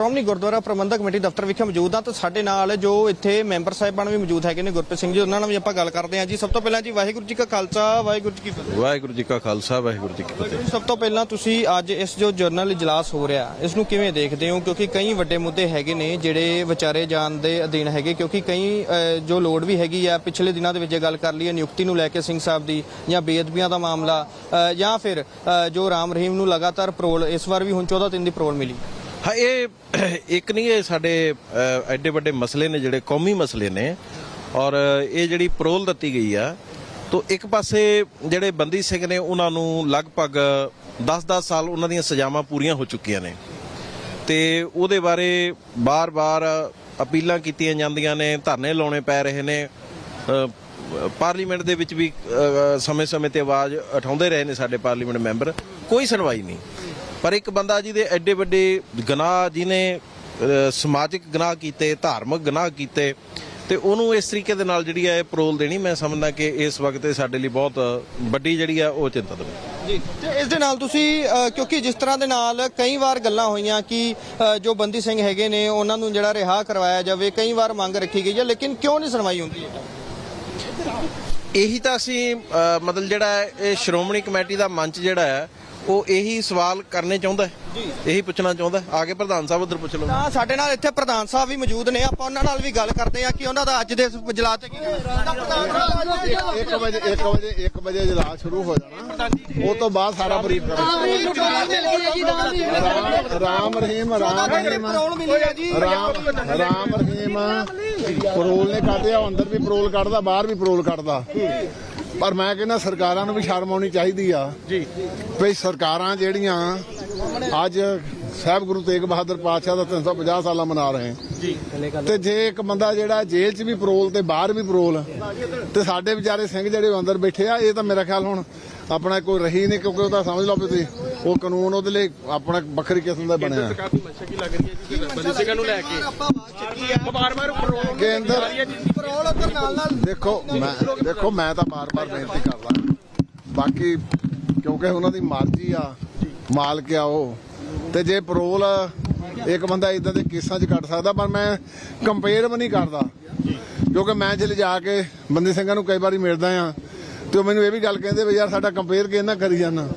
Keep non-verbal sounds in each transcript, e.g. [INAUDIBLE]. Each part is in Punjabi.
ਸ਼੍ਰੋਮਣੀ ਗੁਰਦੁਆਰਾ ਪ੍ਰਬੰਧਕ ਕਮੇਟੀ ਦਫ਼ਤਰ ਵਿਖੇ ਮੌਜੂਦ ਹਾਂ ਤੇ ਸਾਡੇ ਨਾਲ ਜੋ ਇੱਥੇ ਮੈਂਬਰ ਸਾਹਿਬਾਨ ਵੀ ਮੌਜੂਦ ਹੈਗੇ ਨੇ ਗੁਰਪ੍ਰੀਤ ਸਿੰਘ ਜੀ ਉਹਨਾਂ ਨਾਲ ਵੀ ਆਪਾਂ ਗੱਲ ਕਰਦੇ ਹਾਂ ਜੀ। ਸਭ ਤੋਂ ਪਹਿਲਾਂ ਜੀ ਵਾਹਿਗੁਰੂ ਜੀ ਕਾ ਖਾਲਸਾ ਵਾਹਿਗੁਰੂ ਜੀ ਕੀ ਫਤਿਹ। ਵਾਹਿਗੁਰੂ ਜੀ ਕਾ ਖਾਲਸਾ ਵਾਹਿਗੁਰੂ ਜੀ ਕੀ ਫਤਿਹ। ਸਭ ਤੋਂ ਪਹਿਲਾਂ ਤੁਸੀਂ ਅੱਜ ਇਸ ਜੋ ਜਰਨਲ ਇਜਲਾਸ ਹੋ ਰਿਹਾ ਇਸ ਨੂੰ ਕਿਵੇਂ ਦੇਖਦੇ ਹੋ? ਕਿਉਂਕਿ ਕਈ ਵੱਡੇ ਮੁੱਦੇ ਹੈਗੇ ਨੇ ਜਿਹੜੇ ਵਿਚਾਰੇ ਜਾਣ ਦੇ ਅਧੀਨ ਹੈਗੇ ਕਿਉਂਕਿ ਕਈ ਜੋ ਲੋੜ ਵੀ ਹੈਗੀ ਆ ਪਿਛਲੇ ਦਿਨਾਂ ਦੇ ਵਿੱਚ ਜੇ ਗੱਲ ਕਰ ਲਈਏ ਨਿਯੁਕਤੀ ਨੂੰ ਲੈ ਕੇ ਸਿੰਘ ਸਾਹਿਬ ਦੀ ਜਾਂ ਬੇਅਦਬੀਆਂ ਦਾ ਮਾਮਲਾ ਜਾਂ ਫਿਰ ਜੋ ਰਾਮ ਰਹੀਮ ਨੂੰ ਲਗਾਤਾਰ ਪਰੋਲ ਇਸ ਵਾਰ ਵੀ ਹੁਣ 14 ਦਿਨ ਦੀ ਪਰੋਲ ਮਿਲੀ। ਹਾਂ, ਇਹ [CLEARS THROAT] ਇੱਕ ਨਹੀਂ, ਇਹ ਸਾਡੇ ਐਡੇ ਵੱਡੇ ਮਸਲੇ ਨੇ ਜਿਹੜੇ ਕੌਮੀ ਮਸਲੇ ਨੇ। ਔਰ ਇਹ ਜਿਹੜੀ ਪਰੋਲ ਦਿੱਤੀ ਗਈ ਆ, ਤੋਂ ਇੱਕ ਪਾਸੇ ਜਿਹੜੇ ਬੰਦੀ ਸਿੰਘ ਨੇ ਉਹਨਾਂ ਨੂੰ ਲਗਭਗ 10-10 ਸਾਲ ਉਹਨਾਂ ਦੀਆਂ ਸਜ਼ਾਵਾਂ ਪੂਰੀਆਂ ਹੋ ਚੁੱਕੀਆਂ ਨੇ। ਤੇ ਉਹਦੇ ਬਾਰੇ ਬਾਰ-ਬਾਰ ਅਪੀਲਾਂ ਕੀਤੀਆਂ ਜਾਂਦੀਆਂ ਨੇ, ਧਰਨੇ ਲਾਉਣੇ ਪੈ ਰਹੇ ਨੇ। ਪਾਰਲੀਮੈਂਟ ਦੇ ਵਿੱਚ ਵੀ ਸਮੇਂ-ਸਮੇਂ ਤੇ ਆਵਾਜ਼ ਉਠਾਉਂਦੇ ਰਹੇ ਨੇ ਸਾਡੇ ਪਾਰਲੀਮੈਂਟ ਮੈਂਬਰ। ਕੋਈ ਸੁਣਵਾਈ ਨਹੀਂ। ਪਰ ਇੱਕ ਬੰਦਾ ਜਿਹਦੇ ਐਡੇ ਵੱਡੇ ਗੁਨਾਹ ਜਿਹਨੇ ਸਮਾਜਿਕ ਗੁਨਾਹ ਕੀਤੇ ਧਾਰਮਿਕ ਗੁਨਾਹ ਕੀਤੇ ਤੇ ਉਹਨੂੰ ਇਸ ਤਰੀਕੇ ਦੇ ਨਾਲ ਜਿਹੜੀ ਹੈ ਪਰੋਲ ਦੇਣੀ ਮੈਂ ਸਮਝਦਾ ਕਿ ਇਸ ਵਕਤ ਇਹ ਸਾਡੇ ਲਈ ਬਹੁਤ ਵੱਡੀ ਜਿਹੜੀ ਆ ਉਹ ਚਿੰਤਾ ਦਾ ਜੀ ਤੇ ਇਸ ਦੇ ਨਾਲ ਤੁਸੀਂ ਕਿਉਂਕਿ ਜਿਸ ਤਰ੍ਹਾਂ ਦੇ ਨਾਲ ਕਈ ਵਾਰ ਗੱਲਾਂ ਹੋਈਆਂ ਕਿ ਜੋ ਬੰਦੀ ਸਿੰਘ ਹੈਗੇ ਨੇ ਉਹਨਾਂ ਨੂੰ ਜਿਹੜਾ ਰਿਹਾ ਕਰਵਾਇਆ ਜਾਵੇ ਕਈ ਵਾਰ ਮੰਗ ਰੱਖੀ ਗਈ ਹੈ ਲੇਕਿਨ ਕਿਉਂ ਨਹੀਂ ਸੁਣਵਾਈ ਹੁੰਦੀ? ਹੈ ਇਹੀ ਤਾਂ ਅਸੀਂ ਮਤਲਬ ਜਿਹੜਾ ਹੈ, ਇਹ ਸ਼੍ਰੋਮਣੀ ਕਮੇਟੀ ਦਾ ਮੰਚ ਜਿਹੜਾ ਹੈ ਉਹ ਇਹੀ ਸਵਾਲ ਕਰਨੇ ਚਾਹੁੰਦਾ ਹੈ। ਇਹੀ ਪੁੱਛਣਾ ਚਾਹੁੰਦਾ। ਆ ਕੇ ਪ੍ਰਧਾਨ ਸਾਹਿਬ ਉਧਰ ਪੁੱਛ ਲਓ। ਤਾਂ ਸਾਡੇ ਨਾਲ ਇੱਥੇ ਪ੍ਰਧਾਨ ਸਾਹਿਬ ਵੀ ਮੌਜੂਦ ਨੇ। ਆਪਾਂ ਉਹਨਾਂ ਨਾਲ ਵੀ ਗੱਲ ਕਰਦੇ ਹਾਂ ਕਿ ਉਹਨਾਂ ਦਾ ਅੱਜ ਦੇ ਇਸ ਇਜਲਾਸ ਤੇ ਕੀ ਕਹਿਣਾ। 1 ਵਜੇ 1 ਵਜੇ 1 ਵਜੇ ਇਜਲਾਸ ਸ਼ੁਰੂ ਹੋ ਜਾਣਾ। ਉਹ ਤੋਂ ਬਾਅਦ ਸਾਰਾ ਬਰੀਫ ਕਰਾਂਗੇ ਰਾਮ ਰਹੀਮ ਰਾਮ ਰਹੀਮ ਪਰੋਲ ਮਿਲੀ ਹੈ ਜੀ। ਰਾਮ ਰਾਮ ਰਹੀਮ। ਪਰੋਲ ਨੇ ਕੱਢਿਆ ਉਹ ਅੰਦਰ ਵੀ ਪਰੋਲ ਕੱਢਦਾ ਬਾਹਰ ਵੀ ਪਰੋਲ ਕੱਢਦਾ। ਪਰ ਮੈਂ ਕਹਿੰਦਾ ਸਰਕਾਰਾਂ ਨੂੰ ਵੀ ਸ਼ਰਮ ਆਉਣੀ ਚਾਹੀਦੀ ਆ। ਜੀ। ਵੀ ਸਰਕਾਰਾਂ ਜਿਹੜੀਆਂ ਅੱਜ ਸਾਹਿਬ ਗੁਰੂ ਤੇਗ ਬਹਾਦਰ ਪਾਤਸ਼ਾਹ ਦਾ 350 ਸਾਲਾ ਮਨਾ ਰਹੇ ਜੀ। ਤੇ ਜੇ ਇੱਕ ਬੰਦਾ ਜਿਹੜਾ ਜੇਲ੍ਹ 'ਚ ਵੀ ਪਰੋਲ ਤੇ ਬਾਹਰ ਵੀ ਪਰੋਲ ਤੇ ਸਾਡੇ ਵਿਚਾਰੇ ਸਿੰਘ ਜਿਹੜੇ ਅੰਦਰ ਬੈਠੇ ਆ ਇਹ ਤਾਂ ਮੇਰਾ ਖਿਆਲ ਹੁਣ ਆਪਣਾ ਕੋਈ ਰਹੀ ਨਹੀਂ ਕਿਉਂਕਿ ਉਹ ਤਾਂ ਸਮਝ ਲਓ ਵੀ ਤੁਸੀਂ ਉਹ ਕਾਨੂੰਨ ਉਹਦੇ ਲਈ ਆਪਣਾ ਵੱਖਰੀ ਕਿਸਮ ਦਾ ਬਣਿਆ। ਕੇਂਦਰ ਪਰੋਲ ਉੱਧਰ ਨਾਲ ਨਾਲ ਦੇਖੋ ਮੈਂ ਦੇਖੋ ਮੈਂ ਤਾਂ ਬਾਰ-ਬਾਰ ਬੇਨਤੀ ਕਰਦਾ। ਬਾਕੀ ਕਿਉਂਕਿ ਉਹਨਾਂ ਦੀ ਮਰਜ਼ੀ ਆ ਮਾਲਕ ਆ ਉਹ। ਤੇ ਜੇ ਪਰੋਲ ਇੱਕ ਬੰਦਾ ਇਦਾਂ ਦੇ ਕੇਸਾਂ 'ਚ ਕੱਟ ਸਕਦਾ ਪਰ ਮੈਂ ਕੰਪੇਅਰ ਵੀ ਨਹੀਂ ਕਰਦਾ। ਕਿਉਂਕਿ ਮੈਂ ਜੇ ਲਿਜਾ ਕੇ ਬੰਦੀ ਸਿੰਘਾਂ ਨੂੰ ਕਈ ਵਾਰੀ ਮਿਲਦਾ ਆ। ਤੇ ਉਹ ਮੈਨੂੰ ਇਹ ਵੀ ਗੱਲ ਕਹਿੰਦੇ ਵੀ ਯਾਰ ਸਾਡਾ ਕੰਪੇਅਰ ਕਿਸ ਨਾਲ ਕਰੀ ਜਾਂਦਾ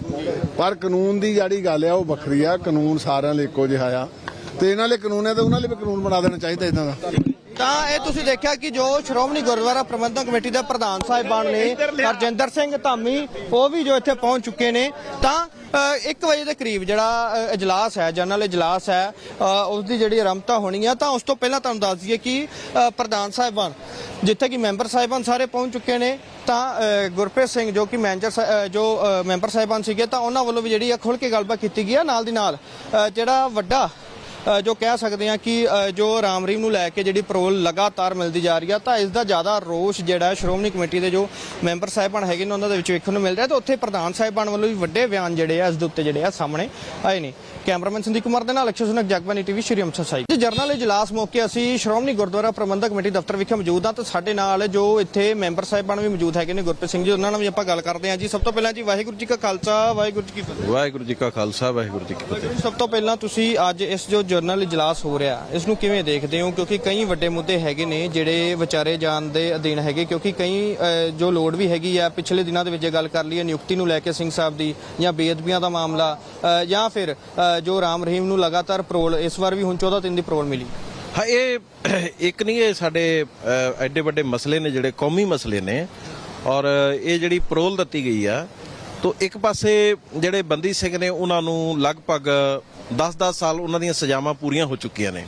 ਪਰ ਕਾਨੂੰਨ ਦੀ ਜਿਹੜੀ ਗੱਲ ਆ, ਉਹ ਵੱਖਰੀ ਆ। ਕਾਨੂੰਨ ਸਾਰਿਆਂ ਲਈ ਇੱਕੋ ਜਿਹਾ ਆ। ਤੇ ਇਹਨਾਂ ਲਈ ਕਾਨੂੰਨ ਹੈ ਤੇ ਉਹਨਾਂ ਲਈ ਵੀ ਕਾਨੂੰਨ ਬਣਾ ਦੇਣਾ ਚਾਹੀਦਾ ਇਦਾਂ ਦਾ। ਤਾਂ ਇਹ ਤੁਸੀਂ ਦੇਖਿਆ ਕਿ ਜੋ ਸ਼੍ਰੋਮਣੀ ਗੁਰਦੁਆਰਾ ਪ੍ਰਬੰਧਕ ਕਮੇਟੀ ਦੇ ਪ੍ਰਧਾਨ ਸਾਹਿਬਾਨ ਨੇ ਹਰਜਿੰਦਰ ਸਿੰਘ ਧਾਮੀ ਉਹ ਵੀ ਜੋ ਇੱਥੇ ਪਹੁੰਚ ਚੁੱਕੇ ਨੇ। ਤਾਂ 1 ਵਜੇ ਦੇ ਕਰੀਬ ਜਿਹੜਾ ਇਜਲਾਸ ਹੈ ਜਨਰਲ ਇਜਲਾਸ ਹੈ ਉਸ ਦੀ ਜਿਹੜੀ ਆਰੰਭਤਾ ਹੋਣੀ ਹੈ ਤਾਂ ਉਸ ਤੋਂ ਪਹਿਲਾਂ ਤੁਹਾਨੂੰ ਦੱਸ ਦਈਏ ਕਿ ਪ੍ਰਧਾਨ ਸਾਹਿਬਾਨ ਜਿੱਥੇ ਕਿ ਮੈਂਬਰ ਸਾਹਿਬਾਨ ਸਾਰੇ ਪਹੁੰਚ ਚੁੱਕੇ ਨੇ ਤਾਂ ਗੁਰਪ੍ਰੀਤ ਸਿੰਘ ਜੋ ਕਿ ਮੈਨੇਜਰ ਜੋ ਮੈਂਬਰ ਸਾਹਿਬਾਨ ਸੀਗੇ ਤਾਂ ਉਹਨਾਂ ਵੱਲੋਂ ਵੀ ਜਿਹੜੀ ਆ ਖੁੱਲ ਕੇ ਗੱਲਬਾਤ ਕੀਤੀ ਗਈ ਹੈ ਨਾਲ ਦੀ ਨਾਲ। ਜਿਹੜਾ ਵੱਡਾ ਜੋ ਕਹਿ ਸਕਦੇ ਆ ਕਿ ਜੋ ਰਾਮ ਰਹੀਮ ਨੂੰ ਲੈ ਕੇ ਜਿਹੜੀ ਪਰੋਲ ਲਗਾਤਾਰ ਮਿਲਦੀ ਜਾ ਰਹੀ ਆ ਤਾਂ ਇਸ ਦਾ ਜ਼ਿਆਦਾ ਰੋਸ਼ ਜਿਹੜਾ ਸ਼੍ਰੋਮਣੀ ਕਮੇਟੀ ਦੇ ਜੋ ਮੈਂਬਰ ਸਾਹਿਬਾਨ ਹੈਗੇ ਨੇ ਉਹਨਾਂ ਦੇ ਵਿੱਚ ਵੇਖਣ ਨੂੰ ਮਿਲ ਰਿਹਾ ਤੇ ਉੱਥੇ ਪ੍ਰਧਾਨ ਸਾਹਿਬਾਨ ਵੱਲੋਂ ਵੀ ਵੱਡੇ ਬਿਆਨ ਜਿਹੜੇ ਆ ਇਸ ਦੇ ਉੱਤੇ ਜਿਹੜੇ ਆ ਸਾਹਮਣੇ ਆਏ ਨੇ। ਕੈਮਰਾਮੈਨ ਸੰਦੀਪ ਕੁਮਾਰ ਦੇ ਨਾਲ ਅਕਸ਼ਰ ਸੁਨਕ ਜਗਬਾਨੀ ਟੀਵੀ ਸ਼੍ਰੀ ਅੰਮ੍ਰਿਤਸਰ ਸਾਹਿਬ। ਜਰਨਲ ਇਜਲਾਸ ਮੌਕੇ ਅਸੀਂ ਸ਼੍ਰੋਮਣੀ ਗੁਰਦੁਆਰਾ ਪ੍ਰਬੰਧਕ ਕਮੇਟੀ ਦਫ਼ਤਰ ਵਿਖੇ ਮੌਜੂਦ ਹਾਂ ਤੇ ਸਾਡੇ ਨਾਲ ਜੋ ਇੱਥੇ ਮੈਂਬਰ ਸਾਹਿਬਾਨ ਵੀ ਮੌਜੂਦ ਹੈਗੇ ਨੇ ਗੁਰਪ੍ਰੀਤ ਸਿੰਘ ਜੀ ਉਹਨਾਂ ਨਾਲ ਵੀ ਆਪਾਂ ਗੱਲ ਕਰਦੇ ਹਾਂ। ਜੀ ਸਭ ਤੋਂ ਪਹਿਲਾਂ ਜੀ ਵਾਹਿਗੁਰੂ ਜੀ ਕਾ ਖਾਲਸਾ ਵਾਹਿਗੁਰੂ ਜੀ ਕੀ ਫਤਿਹ। ਵਾਹਿਗੁਰੂ ਜੀ ਕਾ ਖਾਲਸਾ ਵਾਹਿਗੁਰੂ ਜੀ ਕੀ ਫਤਿਹ। ਸਭ ਤੋਂ ਪਹਿਲਾਂ ਤੁਸੀਂ ਅੱਜ ਇਸ ਜੋ ਜਨਰਲ ਇਜਲਾਸ ਹੋ ਰਿਹਾ, ਇਸ ਨੂੰ ਕਿਵੇਂ ਦੇਖਦੇ ਹੋ? ਕਿਉਂਕਿ ਕਈ ਵੱਡੇ ਮੁੱਦੇ ਹੈਗੇ ਨੇ ਜਿਹੜੇ ਵਿਚਾਰੇ ਜਾਣ ਦੇ ਅਧੀਨ ਹੈਗੇ, ਕਿਉਂਕਿ ਕਈ ਜੋ ਲੋੜ ਵੀ ਹੈਗੀ ਆ, ਪਿਛਲੇ ਦਿਨਾਂ ਦੇ ਵਿੱਚ ਜੇ ਗੱਲ ਕਰ ਲਈਏ ਨਿਯੁਕਤੀ ਨੂੰ ਲੈ ਕੇ ਸਿੰਘ ਸਾਹਿਬ ਦੀ ਜਾਂ ਬੇਅਦਬੀਆਂ ਦਾ ਮਾਮਲਾ ਜਾਂ ਫਿਰ ਜੋ ਰਾਮ ਰਹੀਮ ਨੂੰ ਲਗਾਤਾਰ ਪਰੋਲ ਇਸ ਵਾਰ ਵੀ ਹੁਣ 14 ਦਿਨ ਦੀ ਪਰੋਲ ਮਿਲੀ। ਹਾਂ, ਇਹ [COUGHS] ਇੱਕ ਨਹੀਂ, ਇਹ ਸਾਡੇ ਐਡੇ ਵੱਡੇ ਮਸਲੇ ਨੇ, ਜਿਹੜੇ ਕੌਮੀ ਮਸਲੇ ਨੇ, ਔਰ ਇਹ ਜਿਹੜੀ ਪਰੋਲ ਦਿੱਤੀ ਗਈ ਆ, ਤੋਂ ਇੱਕ ਪਾਸੇ ਜਿਹੜੇ ਬੰਦੀ ਸਿੰਘ ਨੇ, ਉਹਨਾਂ ਨੂੰ ਲਗਭਗ 10-10 ਸਾਲ ਉਹਨਾਂ ਦੀਆਂ ਸਜ਼ਾਵਾਂ ਪੂਰੀਆਂ ਹੋ ਚੁੱਕੀਆਂ ਨੇ।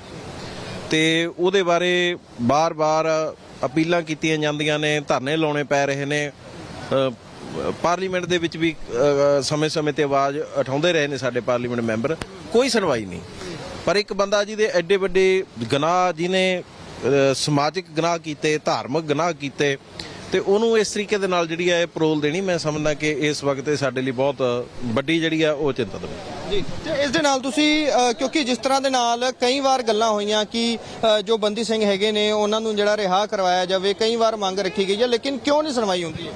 ਤੇ ਉਹਦੇ ਬਾਰੇ ਬਾਰ-ਬਾਰ ਅਪੀਲਾਂ ਕੀਤੀਆਂ ਜਾਂਦੀਆਂ ਨੇ, ਧਰਨੇ ਲਾਉਣੇ ਪੈ ਰਹੇ ਨੇ। ਪਾਰਲੀਮੈਂਟ ਦੇ ਵਿੱਚ ਵੀ ਸਮੇਂ-ਸਮੇਂ ਤੇ ਆਵਾਜ਼ ਉਠਾਉਂਦੇ ਰਹੇ ਨੇ ਸਾਡੇ ਪਾਰਲੀਮੈਂਟ ਮੈਂਬਰ। ਕੋਈ ਸੁਣਵਾਈ ਨਹੀਂ। ਪਰ ਇੱਕ ਬੰਦਾ ਜਿਹਦੇ ਐਡੇ ਵੱਡੇ ਗੁਨਾਹ ਜਿਹਨੇ ਸਮਾਜਿਕ ਗੁਨਾਹ ਕੀਤੇ, ਧਾਰਮਿਕ ਗੁਨਾਹ ਕੀਤੇ ਤੇ ਉਹਨੂੰ ਇਸ ਤਰੀਕੇ ਦੇ ਨਾਲ ਜਿਹੜੀ ਹੈ ਇਹ ਪਰੋਲ ਦੇਣੀ ਮੈਂ ਸਮਝਦਾ ਕਿ ਇਸ ਵਕਤ ਇਹ ਸਾਡੇ ਲਈ ਬਹੁਤ ਵੱਡੀ ਜਿਹੜੀ ਆ ਉਹ ਚਿੰਤਾ ਦਾ ਜੀ ਤੇ ਇਸ ਦੇ ਨਾਲ ਤੁਸੀਂ ਕਿਉਂਕਿ ਜਿਸ ਤਰ੍ਹਾਂ ਦੇ ਨਾਲ ਕਈ ਵਾਰ ਗੱਲਾਂ ਹੋਈਆਂ ਕਿ ਜੋ ਬੰਦੀ ਸਿੰਘ ਹੈਗੇ ਨੇ ਉਹਨਾਂ ਨੂੰ ਜਿਹੜਾ ਰਿਹਾ ਕਰਵਾਇਆ ਜਾਵੇ ਕਈ ਵਾਰ ਮੰਗ ਰੱਖੀ ਗਈ ਹੈ ਲੇਕਿਨ ਕਿਉਂ ਨਹੀਂ ਸੁਣਵਾਈ ਹੁੰਦੀ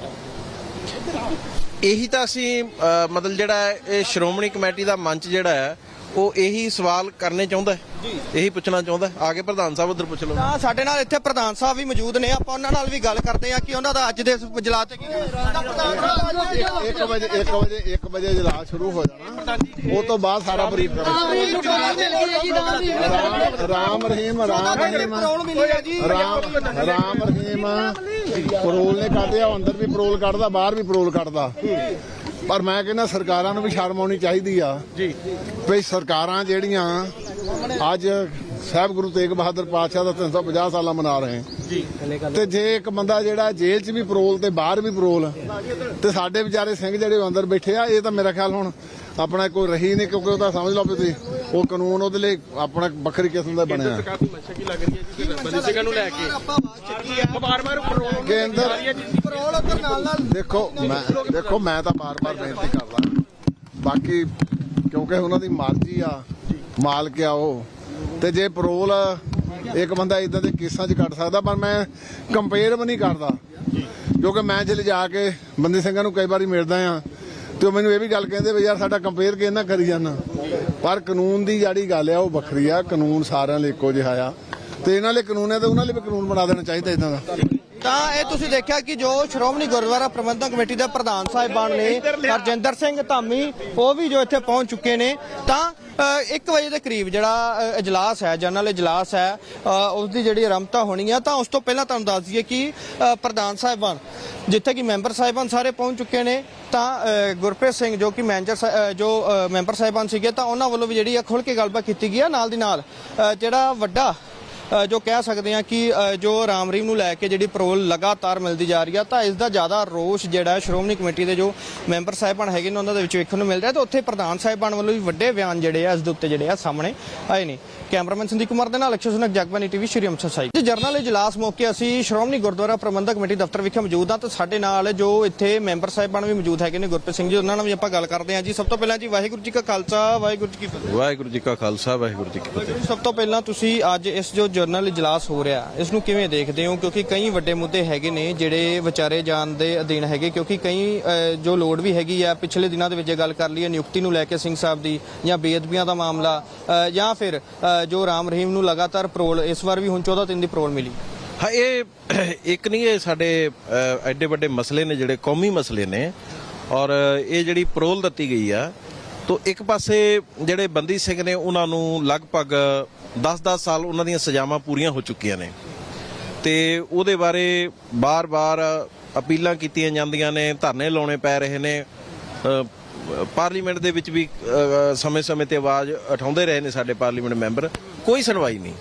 ਇਹੀ? ਤਾਂ ਅਸੀਂ ਮਤਲਬ ਜਿਹੜਾ ਇਹ ਸ਼੍ਰੋਮਣੀ ਕਮੇਟੀ ਦਾ ਮੰਚ ਜਿਹੜਾ ਹੈ ਉਹ ਇਹੀ ਸਵਾਲ ਕਰਨੇ ਚਾਹੁੰਦਾ ਹੈ? ਇਹੀ ਪੁੱਛਣਾ ਚਾਹੁੰਦਾ ਆ ਕੇ ਪ੍ਰਧਾਨ ਸਾਹਿਬ ਉਧਰ ਪੁੱਛ ਲਓ। ਤਾਂ ਸਾਡੇ ਨਾਲ ਇੱਥੇ ਪ੍ਰਧਾਨ ਸਾਹਿਬ ਵੀ ਮੌਜੂਦ ਨੇ। ਆਪਾਂ ਉਹਨਾਂ ਨਾਲ ਵੀ ਗੱਲ ਕਰਦੇ ਹਾਂ ਕਿ ਉਹਨਾਂ ਦਾ ਅੱਜ ਦੇ ਇਸ ਇਜਲਾਸ ਤੇ ਕੀ ਇੱਕ ਵਜੇ 1 ਵਜੇ 1 ਵਜੇ ਇਜਲਾਸ ਸ਼ੁਰੂ ਹੋ ਜਾਣਾ। ਉਹ ਤੋਂ ਬਾਅਦ ਸਾਰਾ ਬਰੀਫ ਕਰਾਂਗੇ। ਰਾਮ ਰਾਮ ਰਹੀਮ ਰਾਮ ਰਹੀਮ ਰਾਮ ਰਾਮ ਰਹੀਮ। ਪਰੋਲ ਨੇ ਕੱਢਿਆ ਅੰਦਰ ਵੀ ਪਰੋਲ ਕੱਢਦਾ ਬਾਹਰ ਵੀ ਪਰੋਲ ਕੱਢਦਾ। ਪਰ ਮੈਂ ਕਹਿੰਦਾ ਸਰਕਾਰਾਂ ਨੂੰ ਵੀ ਸ਼ਰਮ ਆਉਣੀ ਚਾਹੀਦੀ ਆ। ਜੀ। ਵੀ ਸਰਕਾਰਾਂ ਜਿਹੜੀਆਂ ਅੱਜ ਸਾਹਿਬ ਗੁਰੂ ਤੇਗ ਬਹਾਦਰ ਪਾਤਸ਼ਾਹ ਦਾ 350 ਸਾਲਾ ਮਨਾ ਰਹੇ ਜੀ। ਤੇ ਜੇ ਇੱਕ ਬੰਦਾ ਜਿਹੜਾ ਜੇਲ੍ਹ 'ਚ ਵੀ ਪਰੋਲ ਤੇ ਬਾਹਰ ਵੀ ਪਰੋਲ ਤੇ ਸਾਡੇ ਵਿਚਾਰੇ ਸਿੰਘ ਜਿਹੜੇ ਅੰਦਰ ਬੈਠੇ ਆ ਇਹ ਤਾਂ ਮੇਰਾ ਖਿਆਲ ਹੁਣ ਆਪਣਾ ਕੋਈ ਰਹੀ ਨਹੀਂ ਕਿਉਂਕਿ ਉਹ ਤਾਂ ਸਮਝ ਲਓ ਵੀ ਤੁਸੀਂ ਉਹ ਕਾਨੂੰਨ ਉਹਦੇ ਲਈ ਆਪਣਾ ਵੱਖਰੀ ਕਿਸਮ ਦਾ ਬਣਿਆ। ਲੱਗ ਰਹੀ ਹੈ ਜੀ? ਬੰਦੀ ਸਿੰਘਾਂ ਨੂੰ ਲੈ ਕੇ। ਆਪਾਂ ਬਾਤ ਚੱਕੀ ਹੈ ਬਾਰ-ਬਾਰ ਪਰੋਲ ਕੇਂਦਰ ਪਰੋਲ ਉੱਧਰ ਨਾਲ ਨਾਲ ਦੇਖੋ ਮੈਂ ਦੇਖੋ ਮੈਂ ਤਾਂ ਬਾਰ-ਬਾਰ ਬੇਨਤੀ ਕਰਦਾ। ਬਾਕੀ ਕਿਉਂਕਿ ਉਹਨਾਂ ਦੀ ਮਰਜ਼ੀ ਆ ਮਾਲਕ ਆ ਉਹ। ਤੇ ਜੇ ਪਰੋਲ ਇੱਕ ਬੰਦਾ ਇਦਾਂ ਦੇ ਕੇਸਾਂ 'ਚ ਕੱਟ ਸਕਦਾ ਪਰ ਮੈਂ ਕੰਪੇਅਰ ਵੀ ਨਹੀਂ ਕਰਦਾ। ਕਿਉਂਕਿ ਮੈਂ ਜਿਹੜੇ ਜਾ ਕੇ ਬੰਦੀ ਸਿੰਘਾਂ ਨੂੰ ਕਈ ਵਾਰੀ ਮਿਲਦਾ ਆ ਤੇ ਉਹ ਮੈਨੂੰ ਇਹ ਵੀ ਗੱਲ ਕਹਿੰਦੇ ਵੀ ਯਾਰ ਸਾਡਾ ਕੰਪੇਅਰ ਕਿਸ ਨਾਲ ਕਰੀ ਜਾਂਦਾ ਪਰ ਕਾਨੂੰਨ ਦੀ ਜਿਹੜੀ ਗੱਲ ਆ, ਉਹ ਵੱਖਰੀ ਆ। ਕਾਨੂੰਨ ਸਾਰਿਆਂ ਲਈ ਇੱਕੋ ਜਿਹਾ ਆ। ਤੇ ਇਹਨਾਂ ਲਈ ਕਾਨੂੰਨ ਹੈ ਤੇ ਉਹਨਾਂ ਲਈ ਵੀ ਕਾਨੂੰਨ ਬਣਾ ਦੇਣਾ ਚਾਹੀਦਾ ਇਦਾਂ ਦਾ। ਤਾਂ ਇਹ ਤੁਸੀਂ ਦੇਖਿਆ ਕਿ ਜੋ ਸ਼੍ਰੋਮਣੀ ਗੁਰਦੁਆਰਾ ਪ੍ਰਬੰਧਕ ਕਮੇਟੀ ਦੇ ਪ੍ਰਧਾਨ ਸਾਹਿਬਾਨ ਨੇ ਹਰਜਿੰਦਰ ਸਿੰਘ ਧਾਮੀ ਉਹ ਵੀ ਜੋ ਇੱਥੇ ਪਹੁੰਚ ਚੁੱਕੇ ਨੇ। ਤਾਂ 1 ਵਜੇ ਦੇ ਕਰੀਬ ਜਿਹੜਾ ਅ, ਇਜਲਾਸ ਹੈ ਜਨਰਲ ਇਜਲਾਸ ਹੈ ਅ, ਉਸ ਦੀ ਜਿਹੜੀ ਆਰੰਭਤਾ ਹੋਣੀ ਹੈ ਤਾਂ ਉਸ ਤੋਂ ਪਹਿਲਾਂ ਤੁਹਾਨੂੰ ਦੱਸ ਦਈਏ ਕਿ ਪ੍ਰਧਾਨ ਸਾਹਿਬਾਨ ਜਿੱਥੇ ਕਿ ਮੈਂਬਰ ਸਾਹਿਬਾਨ ਸਾਰੇ ਪਹੁੰਚ ਚੁੱਕੇ ਨੇ ਤਾਂ ਗੁਰਪ੍ਰੀਤ ਸਿੰਘ ਜੋ ਕਿ ਮੈਨੇਜਰ ਸਾਹਿ- ਜੋ ਮੈਂਬਰ ਸਾਹਿਬਾਨ ਸੀਗੇ ਤਾਂ ਉਹਨਾਂ ਵੱਲੋਂ ਵੀ ਜਿਹੜੀ ਆ ਖੁੱਲ ਕੇ ਗੱਲਬਾਤ ਕੀਤੀ ਗਈ ਆ ਨਾਲ ਦੀ ਨਾਲ। ਜਿਹੜਾ ਵੱਡਾ ਜੋ ਕਹਿ ਸਕਦੇ ਆ ਕਿ ਜੋ ਰਾਮ ਰਹੀਮ ਨੂੰ ਲੈ ਕੇ ਜਿਹੜੀ ਪਰੋਲ ਲਗਾਤਾਰ ਮਿਲਦੀ ਜਾ ਰਹੀ ਆ, ਤਾਂ ਇਸ ਦਾ ਜ਼ਿਆਦਾ ਰੋਸ਼ ਜਿਹੜਾ ਸ਼੍ਰੋਮਣੀ ਕਮੇਟੀ ਦੇ ਜੋ ਮੈਂਬਰ ਸਾਹਿਬਾਨ ਹੈਗੇ ਨੇ, ਉਹਨਾਂ ਦੇ ਵਿੱਚ ਵੇਖਣ ਨੂੰ ਮਿਲ ਰਿਹਾ ਤੇ ਉੱਥੇ ਪ੍ਰਧਾਨ ਸਾਹਿਬਾਨ ਵੱਲੋਂ ਵੀ ਵੱਡੇ ਬਿਆਨ ਜਿਹੜੇ ਆ ਇਸ ਦੇ ਉੱਤੇ ਜਿਹੜੇ ਆ ਸਾਹਮਣੇ ਆਏ ਨੇ। ਕੈਮਰਾਮੈਨ ਸੰਦੀਪ ਕੁਮਾਰ ਦੇ ਨਾਲ ਅਕਸ਼ਰ ਸੁਨਕ ਜਗਬਾਨੀ ਟੀਵੀ ਸ਼੍ਰੀ ਅੰਮ੍ਰਿਤਸਰ ਸਾਹਿਬ। ਜੀ ਜਰਨਲ ਇਜਲਾਸ ਮੌਕੇ ਅਸੀਂ ਸ਼੍ਰੋਮਣੀ ਗੁਰਦੁਆਰਾ ਪ੍ਰਬੰਧਕ ਕਮੇਟੀ ਦਫ਼ਤਰ ਵਿਖੇ ਮੌਜੂਦ ਹਾਂ ਤੇ ਸਾਡੇ ਨਾਲ ਜੋ ਇੱਥੇ ਮੈਂਬਰ ਸਾਹਿਬਾਨ ਵੀ ਮੌਜੂਦ ਹੈਗੇ ਨੇ ਗੁਰਪ੍ਰੀਤ ਸਿੰਘ ਜੀ ਉਹਨਾਂ ਨਾਲ ਵੀ ਆਪਾਂ ਗੱਲ ਕਰਦੇ ਹਾਂ। ਜੀ ਸਭ ਤੋਂ ਪਹਿਲਾਂ ਜੀ ਵਾਹਿਗੁਰੂ ਜੀ ਕਾ ਖਾਲਸਾ ਵਾਹਿਗੁਰੂ ਜੀ ਕੀ ਫਤਿਹ। ਵਾਹਿਗੁਰੂ ਜੀ ਕਾ ਖਾਲਸਾ ਵਾਹਿਗੁਰੂ ਜੀ ਕੀ ਫਤਿਹ। ਸਭ ਤੋਂ ਪਹਿਲਾਂ ਤੁਸੀਂ ਅੱਜ ਇਸ ਜੋ ਜਰਨਲ ਇਜਲਾਸ ਹੋ ਰਿਹਾ ਇਸ ਨੂੰ ਕਿਵੇਂ ਦੇਖਦੇ ਹੋ? ਕਿਉਂਕਿ ਕਈ ਵੱਡੇ ਮੁੱਦੇ ਹੈਗੇ ਨੇ ਜਿਹੜੇ ਵਿਚਾਰੇ ਜਾਣ ਦੇ ਅਧੀਨ ਹੈਗੇ ਕਿਉਂਕਿ ਕਈ ਜੋ ਲੋੜ ਵੀ ਹੈਗੀ ਆ ਪਿਛਲੇ ਦਿਨਾਂ ਦੇ ਵਿੱਚ ਗੱਲ ਕਰ ਲਈਏ ਨਿਯੁਕਤੀ ਨੂੰ ਲੈ ਕੇ ਸਿੰਘ ਸਾਹਿਬ ਦੀ ਜਾਂ ਬੇਅਦਬੀਆਂ ਦਾ ਮਾਮਲਾ ਜਾਂ ਫਿਰ ਜੋ ਰਾਮ ਰਹੀਮ ਨੂੰ ਲਗਾਤਾਰ ਪਰੋਲ ਇਸ ਵਾਰ ਵੀ ਹੁਣ 14 ਦਿਨ ਦੀ ਪਰੋਲ ਮਿਲੀ। ਹਾਂ, ਇਹ [CLEARS THROAT] ਇੱਕ ਨਹੀਂ, ਇਹ ਸਾਡੇ ਐਡੇ ਵੱਡੇ ਮਸਲੇ ਨੇ, ਜਿਹੜੇ ਕੌਮੀ ਮਸਲੇ ਨੇ। ਔਰ ਇਹ ਜਿਹੜੀ ਪਰੋਲ ਦਿੱਤੀ ਗਈ ਆ, ਤੋਂ ਇੱਕ ਪਾਸੇ ਜਿਹੜੇ ਬੰਦੀ ਸਿੰਘ ਨੇ, ਉਹਨਾਂ ਨੂੰ ਲਗਭਗ 10-10 ਸਾਲ ਉਹਨਾਂ ਦੀਆਂ ਸਜ਼ਾਵਾਂ ਪੂਰੀਆਂ ਹੋ ਚੁੱਕੀਆਂ ਨੇ। ਤੇ ਉਹਦੇ ਬਾਰੇ ਬਾਰ-ਬਾਰ ਅਪੀਲਾਂ ਕੀਤੀਆਂ ਜਾਂਦੀਆਂ ਨੇ, ਧਰਨੇ ਲਾਉਣੇ ਪੈ ਰਹੇ ਨੇ। ਪਾਰਲੀਮੈਂਟ ਦੇ ਵਿੱਚ ਵੀ ਸਮੇਂ-ਸਮੇਂ ਤੇ ਆਵਾਜ਼ ਉਠਾਉਂਦੇ ਰਹੇ ਨੇ ਸਾਡੇ ਪਾਰਲੀਮੈਂਟ ਮੈਂਬਰ। ਕੋਈ ਸੁਣਵਾਈ ਨਹੀਂ।